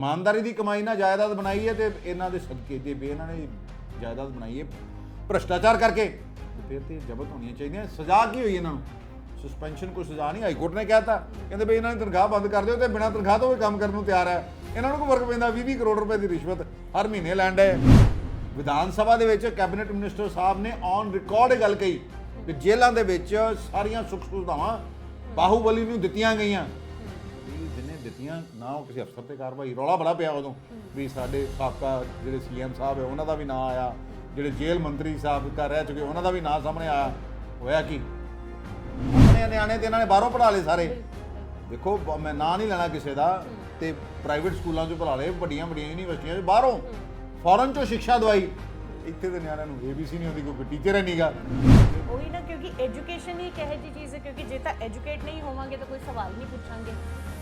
ਇਮਾਨਦਾਰੀ ਦੀ ਕਮਾਈ ਨਾਲ ਜਾਇਦਾਦ ਬਣਾਈ ਹੈ ਤੇ ਇਹਨਾਂ ਦੇ ਸਦਕੇ ਜੇ ਵੀ ਇਹਨਾਂ ਨੇ ਜਾਇਦਾਦ ਬਣਾਈ ਹੈ, ਭ੍ਰਸ਼ਟਾਚਾਰ ਕਰਕੇ ਫਿਰ ਤੇ ਜ਼ਬਤ ਹੋਣੀਆਂ ਚਾਹੀਦੀਆਂ। ਸਜ਼ਾ ਕੀ ਹੋਈ ਇਹਨਾਂ ਨੂੰ? ਸਸਪੈਂਸ਼ਨ ਕੋਈ ਸਜ਼ਾ ਨਹੀਂ ਹਾਈ ਕੋਰਟ ਨੇ ਕਹਿਤਾ। ਕਹਿੰਦੇ ਬਈ ਇਹਨਾਂ ਦੀ ਤਨਖਾਹ ਬੰਦ ਕਰ ਦਿਓ ਤੇ ਬਿਨਾਂ ਤਨਖਾਹ ਤੋਂ ਵੀ ਕੰਮ ਕਰਨ ਨੂੰ ਤਿਆਰ ਹੈ। ਇਹਨਾਂ ਨੂੰ ਕੋਈ ਫ਼ਰਕ ਪੈਂਦਾ 20 ਕਰੋੜ ਰੁਪਏ ਦੀ ਰਿਸ਼ਵਤ ਹਰ ਮਹੀਨੇ ਲੈਂਦਾ ਹੈ ਵਿਧਾਨ ਸਭਾ ਦੇ ਵਿੱਚ ਕੈਬਨਿਟ ਮਿਨਿਸਟਰ ਸਾਹਿਬ ਨੇ ਔਨ ਰਿਕਾਰਡ ਇਹ ਗੱਲ ਕਹੀ ਕਿ ਜੇਲ੍ਹਾਂ ਦੇ ਵਿੱਚ ਸਾਰੀਆਂ ਸੁੱਖ ਸੁਵਿਧਾਵਾਂ ਬਾਹੂਬਲੀ ਨੂੰ ਦਿੱਤੀਆਂ ਗਈਆਂ। ਜਿਹਨੇ ਨਾ ਉਹ ਕਿਸੇ ਅਫਸਰ ਤੇ ਕਾਰਵਾਈ, ਰੌਲਾ ਬੜਾ ਪਿਆ ਉਦੋਂ ਵੀ ਸਾਡੇ ਸਾਬਕਾ ਜਿਹੜੇ ਸੀਐਮ ਸਾਹਿਬ ਹੈ, ਉਹਨਾਂ ਦਾ ਵੀ ਨਾਂ ਆਇਆ। ਜਿਹੜੇ ਜੇਲ੍ਹ ਮੰਤਰੀ ਸਾਹਿਬ ਕਰ ਰਹਿ ਚੁੱਕੇ, ਉਹਨਾਂ ਦਾ ਵੀ ਨਾਂ ਸਾਹਮਣੇ ਆਇਆ। ਹੋਇਆ ਕੀ? ਆਪਣੇ ਨਿਆਣੇ ਤੇ ਇਹਨਾਂ ਨੇ ਬਾਹਰੋਂ ਪੜ੍ਹਾ ਲਏ ਸਾਰੇ। ਦੇਖੋ ਮੈਂ ਨਾਂ ਨਹੀਂ ਲੈਣਾ ਕਿਸੇ ਦਾ ਤੇ ਪ੍ਰਾਈਵੇਟ ਸਕੂਲਾਂ 'ਚੋਂ ਪੜ੍ਹਾ ਲਏ, ਵੱਡੀਆਂ ਵੱਡੀਆਂ ਯੂਨੀਵਰਸਿਟੀਆਂ 'ਚ, ਬਾਹਰੋਂ। ਫੋਰਨ 'ਚੋਂ ਸਿੱਖਿਆ ਦਵਾਈ। ਇੱਥੇ ਦੇ ਨਿਆਣਿਆਂ ਨੂੰ ਏਬੀਸੀ ਨਹੀਂ ਆਉਂਦੀ, ਕੋਈ ਟੀਚਰ ਹੈ ਨਹੀਂਗਾ ਉਹੀ ਨਾ, ਕਿਉਂਕਿ ਐਜੂਕੇਸ਼ਨ ਹੀ ਇੱਕ ਇਹੋ ਚੀਜ਼ ਹੈ, ਕਿਉਂਕਿ ਜੇ ਤਾਂ ਐਜੂਕੇਟ ਨਹੀਂ ਹੋਵਾਂਗੇ ਤਾਂ ਕੋਈ ਸਵਾਲ ਨਹੀਂ ਪੁੱਛਾਂਗੇ।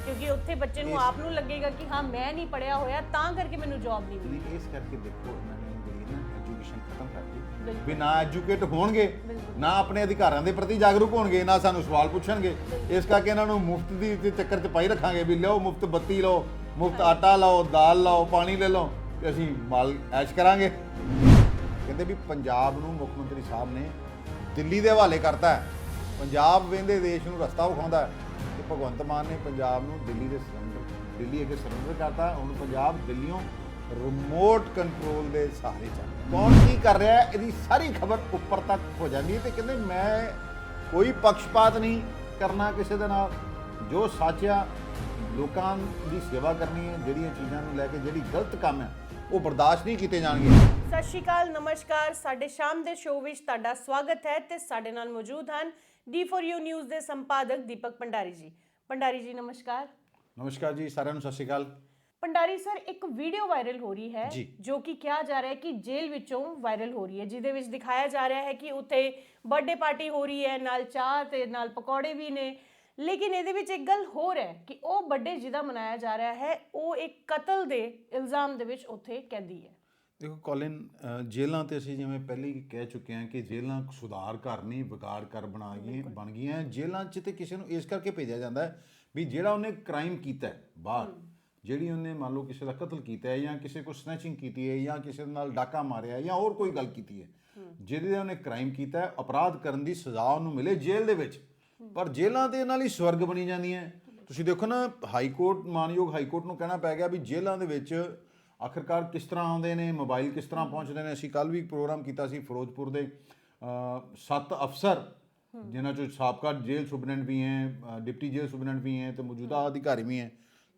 ਕਿਉਂਕਿ ਉੱਥੇ ਬੱਚੇ ਨੂੰ ਆਪ ਨੂੰ ਲੱਗੇਗਾ ਕਿ ਹਾਂ ਮੈਂ ਨਹੀਂ ਪੜਿਆ ਹੋਇਆ ਤਾਂ ਕਰਕੇ ਮੈਨੂੰ ਜੌਬ ਨਹੀਂ ਮਿਲੀ। ਨਹੀਂ ਇਸ ਕਰਕੇ ਦੇਖੋ ਇਹਨਾਂ ਨੇ ਜਿਹੜੀ ਨਾ ਐਜੂਕੇਸ਼ਨ ਖਤਮ ਕਰਤੀ। ਵੀ ਨਾ ਐਜੂਕੇਟ ਹੋਣਗੇ। ਨਾ ਆਪਣੇ ਅਧਿਕਾਰਾਂ ਦੇ ਪ੍ਰਤੀ ਜਾਗਰੂਕ ਹੋਣਗੇ ਨਾ ਸਾਨੂੰ ਸਵਾਲ ਪੁੱਛਣਗੇ। ਇਸ ਕਰਕੇ ਇਹਨਾਂ ਨੂੰ ਮੁਫਤ ਦੀ ਦੇ ਚੱਕਰ 'ਚ ਪਾਈ ਰੱਖਾਂਗੇ ਵੀ ਲਿਓ ਮੁਫਤ ਬੱਤੀ ਲਓ ਮੁਫਤ ਆਟਾ ਲਓ ਦਾਲ ਲਓ ਪਾਣੀ ਲੈ ਲਓ ਤੇ ਅਸੀਂ ਮਾਲ ਐਸ਼ ਕਰਾਂਗੇ। ਕਹਿੰਦੇ ਵੀ ਪੰਜਾਬ ਨੂੰ ਮੁੱਖ ਮੰਤਰੀ ਸਾਹਿਬ ਨੇ ਦਿੱਲੀ ਦੇ ਹਵਾਲੇ ਕਰਤਾ ਹੈ। ਪੰਜਾਬ ਵੇਂਦੇ ਦੇਸ਼ ਨੂੰ ਰਸਤਾ ਵਿਖਾਉਂਦਾ ਹੈ। ਤੇ ਭਗਵੰਤ ਮਾਨ ਨੇ ਪੰਜਾਬ ਨੂੰ ਦਿੱਲੀ ਦੇ ਸਰੰਡਰ ਦਿੱਲੀ ਅੱਗੇ ਸਰੰਡਰ ਕਰਤਾ, ਹੁਣ ਪੰਜਾਬ ਦਿੱਲੀੋਂ ਰਿਮੋਟ ਕੰਟਰੋਲ ਦੇ ਸਹਾਰੇ ਚੱਲ ਕੌਣ ਕੀ ਕਰ ਰਿਹਾ ਹੈ? ਇਹਦੀ ਸਾਰੀ ਖਬਰ ਉੱਪਰ ਤੱਕ ਹੋ ਜਾਂਦੀ ਹੈ ਤੇ ਕਹਿੰਦੇ ਮੈਂ ਕੋਈ ਪੱਖਪਾਤ ਨਹੀਂ ਕਰਨਾ ਕਿਸੇ ਦੇ ਨਾਲ। ਜੋ ਸੱਚ ਆ, ਲੋਕਾਂ ਦੀ ਸੇਵਾ ਕਰਨੀ ਹੈ, ਜਿਹੜੀਆਂ ਚੀਜ਼ਾਂ ਨੂੰ ਲੈ ਕੇ ਜਿਹੜੀ ਗਲਤ ਕੰਮ ਹੈ, ਉਹ ਬਰਦਾਸ਼ਤ ਨਹੀਂ ਕੀਤੇ ਜਾਣਗੇ। ਸਤਿ ਸ਼੍ਰੀ ਅਕਾਲ, ਨਮਸਕਾਰ। ਸਾਡੇ ਸ਼ਾਮ ਦੇ ਸ਼ੋਅ ਵਿੱਚ ਤੁਹਾਡਾ ਸਵਾਗਤ ਹੈ ਤੇ ਸਾਡੇ ਨਾਲ ਮੌਜੂਦ ਹਨ D4U ਨਿਊਜ਼ ਦੇ ਸੰਪਾਦਕ ਦੀਪਕ ਭੰਡਾਰੀ ਜੀ। ਭੰਡਾਰੀ ਜੀ ਨਮਸਕਾਰ। ਨਮਸਕਾਰ ਜੀ ਸਾਰਿਆਂ ਨੂੰ ਸਤਿ ਸ਼੍ਰੀ ਅਕਾਲ। ਭੰਡਾਰੀ ਸਰ ਇੱਕ ਵੀਡੀਓ ਵਾਇਰਲ ਹੋ ਰਹੀ ਹੈ ਜੀ। ਜੋ ਕਿ ਕਿਹਾ ਜਾ ਰਿਹਾ ਹੈ ਕਿ ਜੇਲ੍ਹ ਵਿੱਚੋਂ ਵਾਇਰਲ ਹੋ ਰਹੀ ਹੈ ਜਿਹਦੇ ਵਿੱਚ ਦਿਖਾਇਆ ਜਾ ਰਿਹਾ ਹੈ ਕਿ ਉੱਥੇ ਬਰਥਡੇ ਪਾਰਟੀ ਹੋ ਰਹੀ ਹੈ ਨਾਲ ਚਾਹ ਤੇ ਨਾਲ ਪਕੌੜੇ ਵੀ ਨੇ। ਲੇਕਿਨ ਇਹਦੇ ਵਿੱਚ ਇੱਕ ਗੱਲ ਹੋਰ ਹੈ ਕਿ ਉਹ ਬਰਥਡੇ ਜਿਹਦਾ ਮਨਾਇਆ ਜਾ ਰਿਹਾ ਹੈ ਉਹ ਇੱਕ ਕਤਲ ਦੇ ਇਲਜ਼ਾਮ ਦੇ ਵਿੱਚ ਉੱਥੇ ਕੈਦੀ ਹੈ। ਦੇਖੋ ਕੋਲਿਨ ਅ, ਜੇਲ੍ਹਾਂ ਤੇ ਅਸੀਂ ਜਿਵੇਂ ਪਹਿਲੇ ਹੀ ਕਹਿ ਚੁੱਕੇ ਹਾਂ ਕਿ ਜੇਲ੍ਹਾਂ ਸੁਧਾਰ ਘਰ ਨਹੀਂ ਵਿਗਾੜ ਕਰ ਬਣਾ ਗਈਆਂ ਬਣ ਗਈਆਂ। ਜੇਲ੍ਹਾਂ 'ਚ ਤੇ ਕਿਸੇ ਨੂੰ ਇਸ ਕਰਕੇ ਭੇਜਿਆ ਜਾਂਦਾ ਹੈ ਵੀ ਜਿਹੜਾ ਉਹਨੇ ਕ੍ਰਾਈਮ ਕੀਤਾ ਹੈ ਬਾਹਰ ਜਿਹੜੀ ਉਹਨੇ ਮੰਨ ਲਓ ਕਿਸੇ ਦਾ ਕਤਲ ਕੀਤਾ ਹੈ ਜਾਂ ਕਿਸੇ ਕੋ ਸਨੈਚਿੰਗ ਕੀਤੀ ਹੈ ਜਾਂ ਕਿਸੇ ਦੇ ਨਾਲ ਡਾਕਾ ਮਾਰਿਆ ਹੈ ਜਾਂ ਹੋਰ ਕੋਈ ਗੱਲ ਕੀਤੀ ਹੈ ਜਿਹਦੇ ਉਹਨੇ ਕ੍ਰਾਈਮ ਕੀਤਾ ਹੈ ਅਪਰਾਧ ਕਰਨ ਦੀ ਸਜ਼ਾ ਉਹਨੂੰ ਮਿਲੇ ਜੇਲ੍ਹ ਦੇ ਵਿੱਚ। ਪਰ ਜੇਲ੍ਹਾਂ ਤੇ ਨਾਲ ਹੀ ਸਵਰਗ ਬਣੀ ਜਾਂਦੀਆਂ ਤੁਸੀਂ ਦੇਖੋ ਨਾ ਹਾਈ ਕੋਰਟ ਮਾਨਯੋਗ ਹਾਈ ਕੋਰਟ ਨੂੰ ਕਹਿਣਾ ਪੈ ਗਿਆ ਵੀ ਜੇਲ੍ਹਾਂ ਦੇ ਵਿੱਚ ਆਖਰਕਾਰ ਕਿਸ ਤਰ੍ਹਾਂ ਆਉਂਦੇ ਨੇ ਮੋਬਾਈਲ ਕਿਸ ਤਰ੍ਹਾਂ ਪਹੁੰਚਦੇ ਨੇ? ਅਸੀਂ ਕੱਲ ਵੀ ਪ੍ਰੋਗਰਾਮ ਕੀਤਾ ਸੀ ਫਿਰੋਜ਼ਪੁਰ ਦੇ ਸੱਤ ਅਫਸਰ ਜਿਨ੍ਹਾਂ ਚੋਂ ਸਾਬਕਾ ਜੇਲ੍ਹ ਸੁਪਰਡੈਂਟ ਵੀ ਹੈ ਡਿਪਟੀ ਜੇਲ੍ਹ ਸੁਪਰਡੈਂਟ ਵੀ ਹੈ ਤੇ ਮੌਜੂਦਾ ਅਧਿਕਾਰੀ ਵੀ ਹੈ।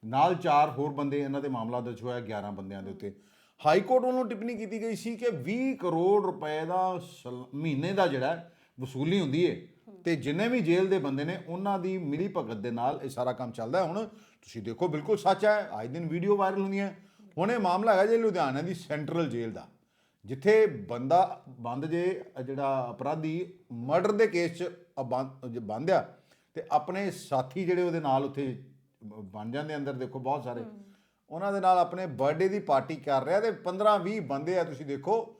ਨਾਲ ਚਾਰ ਹੋਰ ਬੰਦੇ ਇਹਨਾਂ ਦੇ ਮਾਮਲਾ ਦਰਜ ਹੋਇਆ 11 ਬੰਦਿਆਂ ਦੇ ਉੱਤੇ। ਹਾਈ ਕੋਰਟ ਵੱਲੋਂ ਟਿੱਪਣੀ ਕੀਤੀ ਗਈ ਸੀ ਕਿ 20 ਕਰੋੜ ਰੁਪਏ ਦਾ ਮਹੀਨੇ ਦਾ ਜਿਹੜਾ ਵਸੂਲੀ ਹੁੰਦੀ ਹੈ ਤੇ ਜਿੰਨੇ ਵੀ ਜੇਲ੍ਹ ਦੇ ਬੰਦੇ ਨੇ ਉਹਨਾਂ ਦੀ ਮਿਲੀ ਭਗਤ ਦੇ ਨਾਲ ਇਹ ਸਾਰਾ ਕੰਮ ਚੱਲਦਾ ਹੁਣ ਤੁਸੀਂ ਦੇਖੋ ਬਿਲਕੁਲ ਸੱਚ ਹੈ ਅੱਜ ਦਿਨ ਵੀਡੀਓ ਵਾਇਰਲ ਹੁੰਦੀਆਂ। ਹੁਣ ਇਹ ਮਾਮਲਾ ਹੈਗਾ ਜੀ ਲੁਧਿਆਣਾ ਦੀ ਸੈਂਟਰਲ ਜੇਲ੍ਹ ਦਾ ਜਿੱਥੇ ਬੰਦਾ ਬੰਦ ਜੇ ਜਿਹੜਾ ਅਪਰਾਧੀ ਮਰਡਰ ਦੇ ਕੇਸ 'ਚ ਬੰਦ- ਆ ਤੇ ਆਪਣੇ ਸਾਥੀ ਜਿਹੜੇ ਉਹਦੇ ਨਾਲ ਉੱਥੇ ਬਣ ਜਾਂਦੇ ਅੰਦਰ ਦੇਖੋ ਬਹੁਤ ਸਾਰੇ। ਉਹਨਾਂ ਦੇ ਨਾਲ ਆਪਣੇ ਬਰਥਡੇ ਦੀ ਪਾਰਟੀ ਕਰ ਰਿਹਾ ਤੇ 15 20 ਬੰਦੇ ਆ ਤੁਸੀਂ ਦੇਖੋ